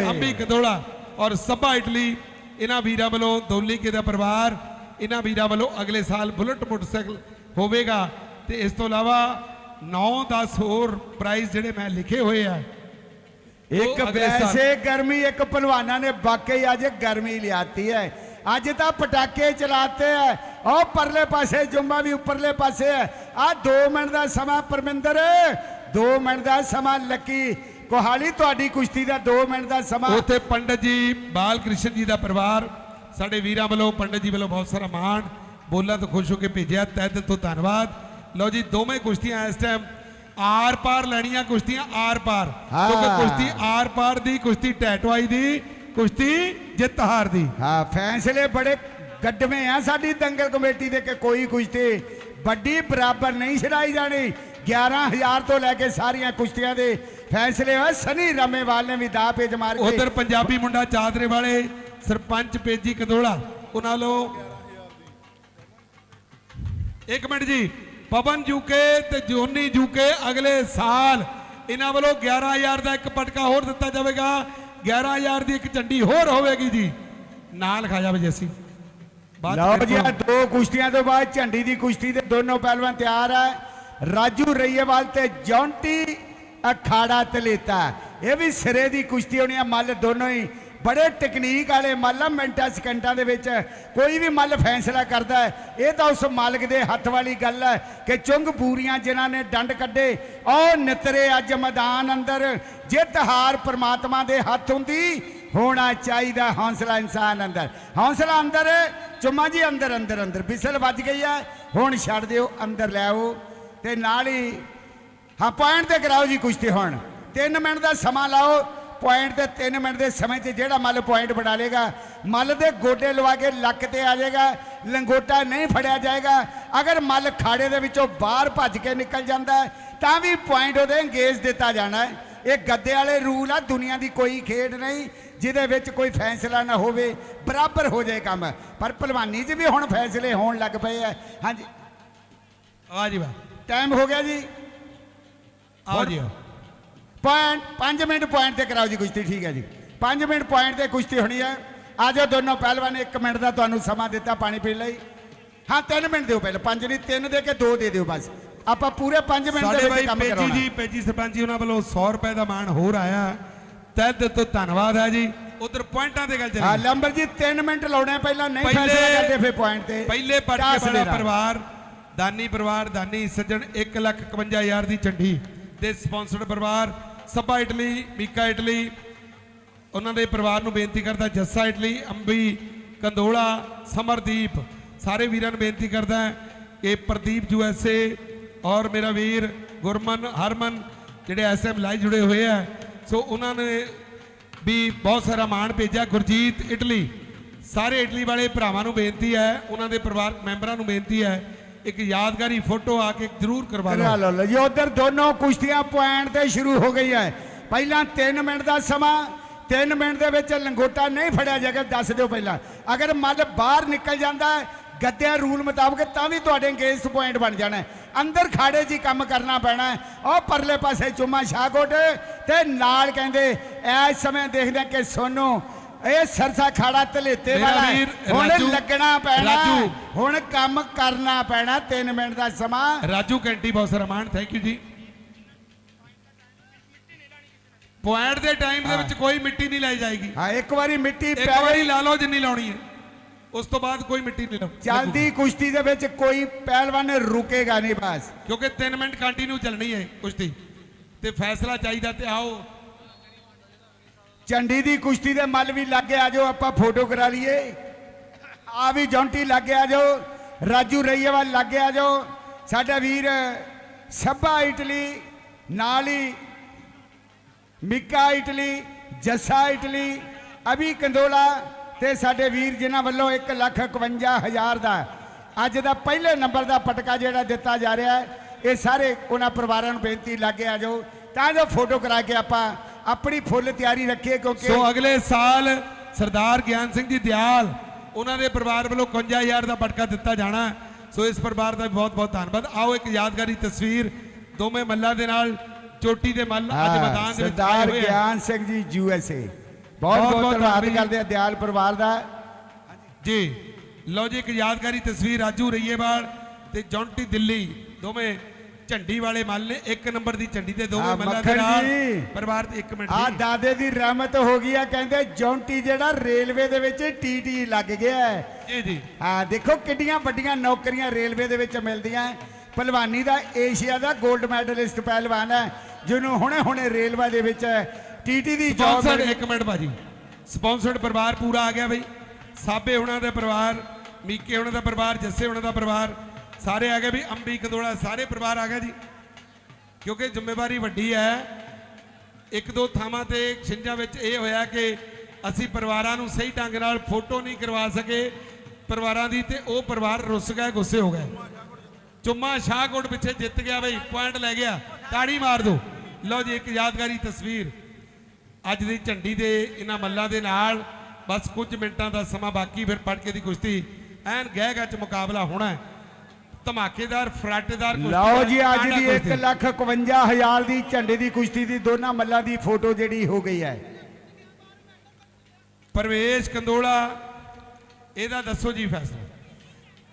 Ambi Kadora ਔਰ ਸਭਾ ਇਟਲੀ ਇਹਨਾਂ ਵੀਰਾਂ ਵੱਲੋਂ ਦੌਲੀਕੇ ਦਾ ਪਰਿਵਾਰ ਇਹਨਾਂ ਵੀਰਾਂ ਵੱਲੋਂ ਅਗਲੇ ਸਾਲ ਬੁਲਟ ਮੋਟਰਸਾਈਕਲ ਹੋਵੇਗਾ ਤੇ ਇਸ ਤੋਂ ਇਲਾਵਾ 9-10 ਹੋਰ ਪ੍ਰਾਈਜ਼ ਜਿਹੜੇ ਮੈਂ ਲਿਖੇ ਹੋਏ ਆ। ਇੱਕ ਵੈਸੇ ਗਰਮੀ ਇੱਕ ਪਹਿਲਵਾਨਾਂ ਨੇ ਵਾਕਈ ਅੱਜ ਗਰਮੀ ਲਿਆਤੀ ਹੈ। ਅੱਜ ਤਾਂ ਪਟਾਕੇ ਚਲਾਤੇ ਹੈ। ਉਹ ਪਰਲੇ ਪਾਸੇ ਜੁੰਮਾ ਵੀ ਉੱਪਰਲੇ ਪਾਸੇ ਹੈ। ਆ 2 ਮਿੰਟ ਦਾ ਸਮਾਂ ਪਰਮਿੰਦਰ 2 ਮਿੰਟ ਦਾ ਸਮਾਂ ਲੱਕੀ। ਕੋਹਾਲੀ ਤੁਹਾਡੀ ਕੁਸ਼ਤੀ ਦਾ 2 ਮਿੰਟ ਦਾ ਸਮਾਂ। ਉੱਥੇ ਪੰਡਤ ਜੀ ਬਾਲ ਕ੍ਰਿਸ਼ਨ ਜੀ ਦਾ ਪਰਿਵਾਰ ਸਾਡੇ ਵੀਰਾਂ ਵੱਲੋਂ ਪੰਡਤ ਜੀ ਵੱਲੋਂ ਬਹੁਤ ਸਾਰਾ ਮਾਣ। ਬੋਲਾਂ ਤੋਂ ਖੁਸ਼ ਹੋ ਕੇ ਭੇਜਿਆ ਤਹਿ ਦਿਲ ਤੋਂ ਧੰਨਵਾਦ। ਲਓ ਜੀ ਦੋਵੇਂ ਕੁਸ਼ਤੀਆਂ ਇਸ ਟਾਈਮ ਆਰ ਪਾਰ ਲੈਣੀਆਂ ਕੁਸ਼ਤੀਆਂ ਆਰ ਪਾਰ। ਕਿਉਂਕਿ ਕੁਸ਼ਤੀ ਆਰ ਪਾਰ ਦੀ ਕੁਸ਼ਤੀ ਟੈਟਵਾਈ ਦੀ ਕੁਸ਼ਤੀ ਜਿੱਤ ਹਾਰ ਦੀ। ਹਾਂ ਫੈਸਲੇ ਬੜੇ ਗੱਡਵੇਂ ਆ ਸਾਡੀ ਦੰਗਲ ਕਮੇਟੀ ਦੇ ਕਿ ਕੋਈ ਕੁਸ਼ਤੀ ਵੱਡੀ ਬਰਾਬਰ ਨਹੀਂ ਛਡਾਈ ਜਾਣੀ। 11000 ਤੋਂ ਲੈ ਕੇ ਸਾਰੀਆਂ ਕੁਸ਼ਤੀਆਂ ਦੇ ਫੈਸਲੇ ਹੋਏ। ਸਨੀ ਰਾਮੇਵਾਲ ਨੇ ਵੀ ਦਾ ਪੇਜ ਮਾਰ ਕੇ ਉਧਰ ਪੰਜਾਬੀ ਮੁੰਡਾ ਚਾਦਰੇ ਵਾਲੇ ਸਰਪੰਚ ਪੇਜੀ ਕਦੋਲਾ ਉਹਨਾਂ ਲੋ ਇੱਕ ਮਿੰਟ ਜੀ ਪਵਨ ਜੂਕੇ ਤੇ ਜੋਨੀ ਜੂਕੇ ਅਗਲੇ ਸਾਲ ਇਹਨਾਂ ਵੱਲੋਂ 11000 ਦਾ ਇੱਕ ਪਟਕਾ ਹੋਰ ਦਿੱਤਾ ਜਾਵੇਗਾ। 11000 ਦੀ ਇੱਕ ਝੰਡੀ ਹੋਰ ਹੋਵੇਗੀ ਜੀ। ਨਾਲ ਲਿਖਾ ਜਾਵੇ ਜੀ ਅਸੀਂ ਲਓ ਜੀ ਦੋ ਕੁਸ਼ਤੀਆਂ ਤੋਂ ਬਾਅਦ ਝੰਡੀ ਦੀ ਕੁਸ਼ਤੀ ਦੇ ਦੋਨੋਂ ਪਹਿਲਵਾਨ ਤਿਆਰ ਹੈ ਰਾਜੂ ਰਈਏਵਾਲ ਤੇ ਜੌਂਟੀ ਅਖਾੜਾ ਤਲੇਤਾ ਇਹ ਵੀ ਸਿਰੇ ਦੀ ਕੁਸ਼ਤੀ ਹੋਣੀ ਆ ਮੱਲ ਦੋਨੋਂ ਹੀ। ਬੜੇ ਟੈਕਨੀਕ ਵਾਲੇ ਮੱਲ ਆ, ਮਿੰਟਾਂ, ਸਕਿੰਟਾਂ ਦੇ ਵਿੱਚ। ਕੋਈ ਵੀ ਮੱਲ ਫੈਸਲਾ ਕਰਦਾ ਹੈ। ਇਹ ਤਾਂ ਉਸ ਮਾਲਕ ਦੇ ਹੱਥ ਵਾਲੀ ਗੱਲ ਹੈ ਕਿ ਚੁੰਗ ਪੂਰੀਆਂ ਜਿਨ੍ਹਾਂ ਨੇ ਡੰਡ ਕੱਢੇ, ਉਹ ਨਿਤਰੇ ਅੱਜ ਮੈਦਾਨ ਅੰਦਰ। ਜਿੱਤ ਹਾਰ ਪ੍ਰਮਾਤਮਾ ਦੇ ਹੱਥ ਹੁੰਦੀ, ਹੋਣਾ ਚਾਹੀਦਾ ਹੌਸਲਾ ਇਨਸਾਨ ਅੰਦਰ। ਹੌਸਲਾ ਅੰਦਰ, ਚੁੰਮਾ ਜੀ, ਅੰਦਰ ਅੰਦਰ ਅੰਦਰ। ਬਿਸਲ ਵੱਜ ਗਈ ਹੈ। ਹੁਣ ਛੱਡ ਦਿਓ, ਅੰਦਰ ਲੈ ਆਓ। ਤੇ ਨਾਲ ਹੀ ਹਾਂ ਪੁਆਇੰਟ ਤੇ ਕਰਾਓ ਜੀ ਕੁਸ਼ਤੀ ਹੁਣ। 3 ਮਿੰਟ ਦਾ ਸਮਾਂ ਲਾਓ। ਪੁਆਇੰਟ ਤੇ 3 ਮਿੰਟ ਦੇ ਸਮੇਂ 'ਚ ਜਿਹੜਾ ਮੱਲ ਪੁਆਇੰਟ ਬਣਾ ਲੇਗਾ ਮੱਲ ਦੇ ਗੋਡੇ ਲਵਾ ਕੇ ਲੱਕ ਤੇ ਆ ਜਾਏਗਾ, ਲੰਗੋਟਾ ਨਹੀਂ ਫੜਿਆ ਜਾਏਗਾ। ਅਗਰ ਮੱਲ ਖਾੜੇ ਦੇ ਵਿੱਚੋਂ ਬਾਹਰ ਭੱਜ ਕੇ ਨਿਕਲ ਜਾਂਦਾ ਤਾਂ ਵੀ ਪੁਆਇੰਟ ਉਹਦੇ ਅੰਗੇਜ ਦਿੱਤਾ ਜਾਣਾ ਹੈ। ਇਹ ਗੱਦੇ ਵਾਲੇ ਰੂਲ ਆ, ਦੁਨੀਆ ਦੀ ਕੋਈ ਖੇਡ ਨਹੀਂ, ਜਿਹਦੇ ਵਿੱਚ ਕੋਈ ਫੈਸਲਾ ਨਾ ਹੋਵੇ, ਬਰਾਬਰ ਹੋ ਜਾਏ ਕੰਮ। ਪਰ ਭਲਵਾਨੀ 'ਚ ਵੀ ਹੁਣ ਫੈਸਲੇ ਹੋਣ ਲੱਗ ਪਏ ਆ। ਹਾਂਜੀ। ਆ ਜੀ ਵਾ ਟਾਈਮ ਹੋ ਗਿਆ ਜੀ। ਆਓ ਜੀ। ਪੁਆਇੰਟ 5 ਮਿੰਟ ਪੁਆਇੰਟ ਤੇ ਕਰਾਓ ਜੀ ਕੁਸ਼ਤੀ ਠੀਕ ਹੈ ਜੀ। 5 ਮਿੰਟ ਪੁਆਇੰਟ ਤੇ ਕੁਸ਼ਤੀ ਹੋਣੀ ਹੈ ਆ ਜਾਓ ਦੋਨੋਂ ਪਹਿਲਵਾਨ 1 ਮਿੰਟ ਦਾ ਤੁਹਾਨੂੰ ਸਮਾਂ ਦਿੱਤਾ ਪਾਣੀ ਪੀਣ ਲਈ। ਹਾਂ 3 ਮਿੰਟ ਦਿਓ ਪਹਿਲਾਂ। 5 ਨਹੀਂ 3 ਦੇ ਕੇ 2 ਦੇ ਦਿਓ ਬਸ। ਆਪਾਂ ਪੂਰੇ 5 ਮਿੰਟ ਦੇ ਵਿੱਚ ਕੰਮ ਪੇਜੀ ਕਰਾਉਣਾ। ਜੀ ਪੇਜੀ ਸਰਪੰਚ ਜੀ ਉਹਨਾਂ ਵੱਲੋਂ 100 ਰੁਪਏ ਦਾ ਮਾਣ ਹੋਰ ਆਇਆ। ਤਹਿ ਦਿਲ ਤੋਂ ਧੰਨਵਾਦ ਹੈ ਜੀ। ਉਧਰ ਪੁਆਇੰਟਾਂ ਤੇ ਗੱਲ ਹਾਂ ਚੱਲੀ ਲੰਬਰ ਜੀ 3 ਮਿੰਟ ਲਾਉਣੇ ਪਹਿਲਾਂ। ਨਹੀਂ ਫੈਸਲਾ ਕਰਦੇ ਫਿਰ ਪੁਆਇੰਟ ਤੇ। ਪਹਿਲੇ ਵਾਲਾ ਦੇਣਾ। ਪਰਿਵਾਰ ਦਾਨੀ ਪਰਿਵਾਰ, ਦਾਨੀ ਸੱਜਣ 151000 ਦੀ ਝੰਡੀ ਦੇ ਸਪਾਂਸਰਡ ਪਰਿਵਾਰ ਸਭਾ ਇਟਲੀ, ਮੀਕਾ ਇਟਲੀ। ਉਹਨਾਂ ਦੇ ਪਰਿਵਾਰ ਨੂੰ ਬੇਨਤੀ ਕਰਦਾ, ਜੱਸਾ ਇਟਲੀ, ਅੰਬੀ, ਕੰਦੋਲਾ, ਸਮਰਦੀਪ, ਸਾਰੇ ਵੀਰਾਂ ਨੂੰ ਬੇਨਤੀ ਕਰਦਾ ਕਿ ਪ੍ਰਦੀਪ ਯੂ ਐਸ ਏ ਔਰ ਮੇਰਾ ਵੀਰ ਗੁਰਮਨ, ਹਰਮਨ, ਜਿਹੜੇ ਐਸਐਮ ਲਾਈ ਜੁੜੇ ਹੋਏ ਆ। ਸੋ ਉਹਨਾਂ ਨੇ ਵੀ ਬਹੁਤ ਸਾਰਾ ਮਾਣ ਭੇਜਿਆ। ਗੁਰਜੀਤ ਇਟਲੀ, ਸਾਰੇ ਇਟਲੀ ਵਾਲੇ ਭਰਾਵਾਂ ਨੂੰ ਬੇਨਤੀ ਹੈ, ਉਹਨਾਂ ਦੇ ਪਰਿਵਾਰ ਮੈਂਬਰਾਂ ਨੂੰ ਬੇਨਤੀ ਹੈ ਇੱਕ ਯਾਦਗਾਰੀ ਫੋਟੋ ਆ ਕੇ ਜ਼ਰੂਰ ਕਰਵਾ ਕਰਾ ਲਓ ਲਓ ਲਓ ਜੀ ਉਧਰ ਦੋਨੋਂ ਕੁਸ਼ਤੀਆਂ ਪੁਆਇੰਟ ਤੇ ਸ਼ੁਰੂ ਹੋ ਗਈ ਹੈ ਪਹਿਲਾਂ 3 ਮਿੰਟ ਦਾ ਸਮਾਂ 3 ਮਿੰਟ ਦੇ ਵਿੱਚ ਲੰਗੋਟਾ ਨਹੀਂ ਫੜਿਆ ਜਾਏਗਾ ਦੱਸ ਦਿਓ ਪਹਿਲਾਂ ਅਗਰ ਮੱਲ ਬਾਹਰ ਨਿਕਲ ਜਾਂਦਾ ਹੈ ਗੱਦਿਆਂ ਰੂਲ ਮੁਤਾਬਕ ਤਾਂ ਵੀ ਤੁਹਾਡੇ ਅੰਗੇਜ ਪੁਆਇੰਟ ਬਣ ਜਾਣਾ। ਅੰਦਰ ਖਾੜੇ ਹੀ ਕੰਮ ਕਰਨਾ ਪੈਣਾ। ਉਹ ਪਰਲੇ ਪਾਸੇ ਚੁੰਮਾ ਸ਼ਾਹਕੋਟ ਤੇ ਨਾਲ ਕਹਿੰਦੇ ਇਸ ਸਮੇਂ ਦੇਖਦੇ ਕਿ ਸੋਨੂ ਇਹ ਸਰਸਾ ਖਾੜਾ ਧਲੇਤੇ ਮੇਰਾ ਵਾਲਾ ਹੈ। ਵੀਰ ਹੁਣ ਰਾਜੂ- ਲੱਗਣਾ ਪੈਣਾ। ਰਾਜੂ। ਹੁਣ ਕੰਮ ਕਰਨਾ ਪੈਣਾ 3 ਮਿੰਟ ਦਾ ਸਮਾਂ। ਰਾਜੂ ਕੈਂਟੀ ਬਹੁਤ ਸਾਰਾ ਮਾਣ ਥੈਂਕ ਯੂ ਜੀ। ਪੁਆਇੰਟ ਦੇ ਟਾਈਮ ਦੇ ਵਿੱਚ ਕੋਈ ਮਿੱਟੀ ਨਹੀਂ ਲਾਈ ਜਾਏਗੀ। ਹਾਂ ਇੱਕ ਵਾਰੀ ਮਿੱਟੀ ਇੱਕ ਵਾਰੀ ਲਾ ਲਓ ਜਿੰਨੀ ਲਾਉਣੀ ਹੈ। ਉਸ ਤੋਂ ਬਾਅਦ ਕੋਈ ਮਿੱਟੀ ਨਹੀਂ ਲਾਉ ਚਲਦੀ ਕੁਸ਼ਤੀ ਦੇ ਵਿੱਚ ਕੋਈ ਪਹਿਲਵਾਨ ਰੁਕੇਗਾ ਨਹੀਂ ਬਸ। ਕਿਉਂਕਿ 3 ਮਿੰਟ ਕੰਟੀਨਿਊ ਚੱਲਣੀ ਹੈ ਕੁਸ਼ਤੀ। ਤੇ ਫੈਸਲਾ ਚਾਹੀਦਾ ਤੇ ਆਓ। ਚੰਡੀ ਦੀ ਕੁਸ਼ਤੀ ਦੇ ਮੱਲ ਵੀ ਲੱਗੇ ਆ ਜਾਓ ਆਪਾਂ ਫੋਟੋ ਕਰਾ ਲਈਏ। ਆ ਵੀ ਜੌਂਟੀ ਲੱਗੇ ਆ ਜਾਓ ਰਾਜੂ ਰਈਏਵਾਲ ਲੱਗੇ ਆ ਜਾਓ ਸਾਡਾ ਵੀਰ ਸੱਭਾ ਇਟਲੀ, ਨਾਲ ਹੀ ਮਿੱਕਾ ਇਟਲੀ, ਜੱਸਾ ਇਟਲੀ, ਅਭੀ ਕੰਦੋਲਾ ਤੇ ਸਾਡੇ ਵੀਰ ਜਿਨ੍ਹਾਂ ਵੱਲੋਂ 151000 ਦਾ ਅੱਜ ਦਾ ਪਹਿਲੇ ਨੰਬਰ ਦਾ ਪਟਕਾ ਜਿਹੜਾ ਦਿੱਤਾ ਜਾ ਰਿਹਾ ਹੈ, ਇਹ ਸਾਰੇ ਉਹਨਾਂ ਪਰਿਵਾਰਾਂ ਨੂੰ ਬੇਨਤੀ ਲੱਗੇ ਆ ਜਾਓ ਤਾਂ ਜੋ ਫੋਟੋ ਕਰਾ ਕੇ ਆਪਾਂ ਆਪਣੀ ਫੁੱਲ ਤਿਆਰੀ ਰੱਖੀਏ ਕਿਉਂਕਿ ਸੋ ਅਗਲੇ ਸਾਲ ਸਰਦਾਰ ਗਿਆਨ ਸਿੰਘ ਜੀ ਦਿਆਲ ਉਹਨਾਂ ਦੇ ਪਰਿਵਾਰ ਵੱਲੋਂ 51000 ਦਾ ਪਟਕਾ ਦਿੱਤਾ ਜਾਣਾ। ਸੋ ਇਸ ਪਰਿਵਾਰ ਦਾ ਬਹੁਤ ਬਹੁਤ ਧੰਨਵਾਦ। ਆਓ ਇੱਕ ਯਾਦਗਾਰੀ ਤਸਵੀਰ ਦੋਵੇਂ ਮੱਲਾਂ ਦੇ ਨਾਲ ਚੋਟੀ ਦੇ ਮੱਲ ਅੱਜ ਮੈਦਾਨ ਦੇ ਵਿੱਚ ਸਰਦਾਰ ਗਿਆਨ ਸਿੰਘ ਜੀ ਯੂ ਐਸ ਏ ਬਹੁਤ ਬਹੁਤ- ਧੰਨਵਾਦ ਕਰਦੇ ਆ ਦਿਆਲ ਪਰਿਵਾਰ ਦਾ। ਜੀ ਲਓ ਜੀ ਇੱਕ ਯਾਦਗਾਰੀ ਤਸਵੀਰ ਰਾਜੂ ਰਈਏਵਾਲ ਤੇ ਜੌਂਟੀ ਦਿੱਲੀ ਦੋਵੇਂ ਝੰਡੀ ਵਾਲੇ ਮੱਲ ਨੇ ਇੱਕ ਨੰਬਰ ਦੀ ਝੰਡੀ ਤੇ ਦੋਵੇਂ ਮੱਲਾਂ ਦੇ ਨਾਲ। ਪਰਿਵਾਰ ਤੇ ਇੱਕ ਮਿੰਟ ਆ ਦਾਦੇ ਦੀ ਰਹਿਮਤ ਹੋ ਗਈ ਆ ਕਹਿੰਦੇ ਜੌਂਟੀ ਜਿਹੜਾ ਰੇਲਵੇ ਦੇ ਵਿੱਚ ਟੀਟੀ ਲੱਗ ਗਿਆ ਹੈ। ਜੀ ਜੀ। ਹਾਂ ਦੇਖੋ ਕਿੰਨੀਆਂ ਵੱਡੀਆਂ ਨੌਕਰੀਆਂ ਰੇਲਵੇ ਦੇ ਵਿੱਚ ਮਿਲਦੀਆਂ। ਪਹਿਲਵਾਨੀ ਦਾ ਏਸ਼ੀਆ ਦਾ 골ਡ ਮੈਡਲਿਸਟ ਪਹਿਲਵਾਨ ਹੈ ਜਿਹਨੂੰ ਹੁਣੇ ਹੁਣੇ ਰੇਲਵੇ ਦੇ ਵਿੱਚ ਟੀਟੀ ਦੀ ਜੌਬ ਇੱਕ ਮਿੰਟ ਬਾਜੀ ਸਪਾਂਸਰਡ ਪਰਿਵਾਰ ਪੂਰਾ ਆ ਗਿਆ ਬਈ। ਸਾਬੇ ਉਹਨਾਂ ਦੇ ਪਰਿਵਾਰ ਮੀਕੇ ਉਹਨਾਂ ਦਾ ਪਰਿਵਾਰ ਜੱਸੇ ਉਹਨਾਂ ਦਾ ਪਰਿਵਾਰ ਸਾਰੇ ਆ ਗਏ ਵੀ ਅੰਬੀ ਕੰਦੋਲਾ ਸਾਰੇ ਪਰਿਵਾਰ ਆ ਗਿਆ ਜੀ। ਕਿਉਂਕਿ ਜ਼ਿੰਮੇਵਾਰੀ ਵੱਡੀ ਹੈ। ਇੱਕ ਦੋ ਥਾਵਾਂ ਤੇ ਛਿੰਜਾਂ ਵਿੱਚ ਇਹ ਹੋਇਆ ਕਿ ਅਸੀਂ ਪਰਿਵਾਰਾਂ ਨੂੰ ਸਹੀ ਢੰਗ ਨਾਲ ਫੋਟੋ ਨਹੀਂ ਕਰਵਾ ਸਕੇ। ਪਰਿਵਾਰਾਂ ਦੀ ਤੇ ਉਹ ਪਰਿਵਾਰ ਰੁੱਸ ਗਏ, ਗੁੱਸੇ ਹੋ ਗਏ। ਚੁੰਮਾ ਸ਼ਾਹਕੋਟ ਪਿੱਛੇ ਜਿੱਤ ਗਿਆ ਬਈ, ਪੁਆਇੰਟ ਲੈ ਗਿਆ। ਤਾੜੀ ਮਾਰ ਦਿਓ ਲਓ ਜੀ, ਇੱਕ ਯਾਦਗਾਰੀ ਤਸਵੀਰ। ਅੱਜ ਦੀ ਝੰਡੀ ਦੇ ਇਹਨਾਂ ਮੱਲਾਂ ਦੇ ਨਾਲ ਬਸ ਕੁਝ ਮਿੰਟਾਂ ਦਾ ਸਮਾਂ ਬਾਕੀ, ਫਿਰ ਪਟਕੇ ਦੀ ਕੁਸ਼ਤੀ। ਐਨ ਗਹਿ ਗੱਚ ਮੁਕਾਬਲਾ ਹੋਣਾ ਹੈ। ਧਮਾਕੇਦਾਰ ਫਰਾਟੇਦਾਰ ਕੁਸ਼ਤੀ ਲਓ ਹੈ, ਜੀ ਅੱਜ ਦੀ ਕੁਸ਼ਤੀ। 1 ਲੱਖ 51000 ਦੀ ਝੰਡੇ ਦੀ ਕੁਸ਼ਤੀ ਦੀ ਦੋਨਾਂ ਮੱਲਾਂ ਦੀ ਫੋਟੋ ਜਿਹੜੀ ਹੋ ਗਈ ਹੈ। ਪਰਵੇਸ਼ ਕੰਦੋਲਾ ਇਹਦਾ ਦੱਸੋ ਜੀ ਫੈਸਲਾ।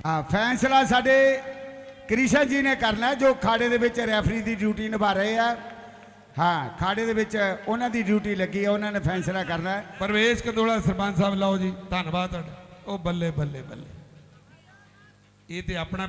ਆ ਫੈਸਲਾ ਸਾਡੇ ਕ੍ਰਿਸ਼ਨ ਜੀ ਨੇ ਕਰਨਾ ਹੈ, ਜੋ ਖਾੜੇ ਦੇ ਵਿੱਚ ਰੈਫਰੀ ਦੀ ਡਿਊਟੀ ਨਿਭਾ ਰਹੇ ਆ। ਹਾਂ ਖਾੜੇ ਦੇ ਵਿੱਚ ਉਹਨਾਂ ਦੀ ਡਿਊਟੀ ਲੱਗੀ ਹੈ ਉਹਨਾਂ ਨੇ ਫੈਸਲਾ ਕਰਨਾ ਹੈ। ਪਰਵੇਸ਼ ਕੰਦੋਲਾ ਸਰਪੰਚ ਸਾਹਿਬ ਲਓ ਜੀ ਧੰਨਵਾਦ ਤੁਹਾਡਾ। ਉਹ ਬੱਲੇ ਬੱਲੇ ਬੱਲੇ। ਇਹ ਤੇ ਆਪਣਾ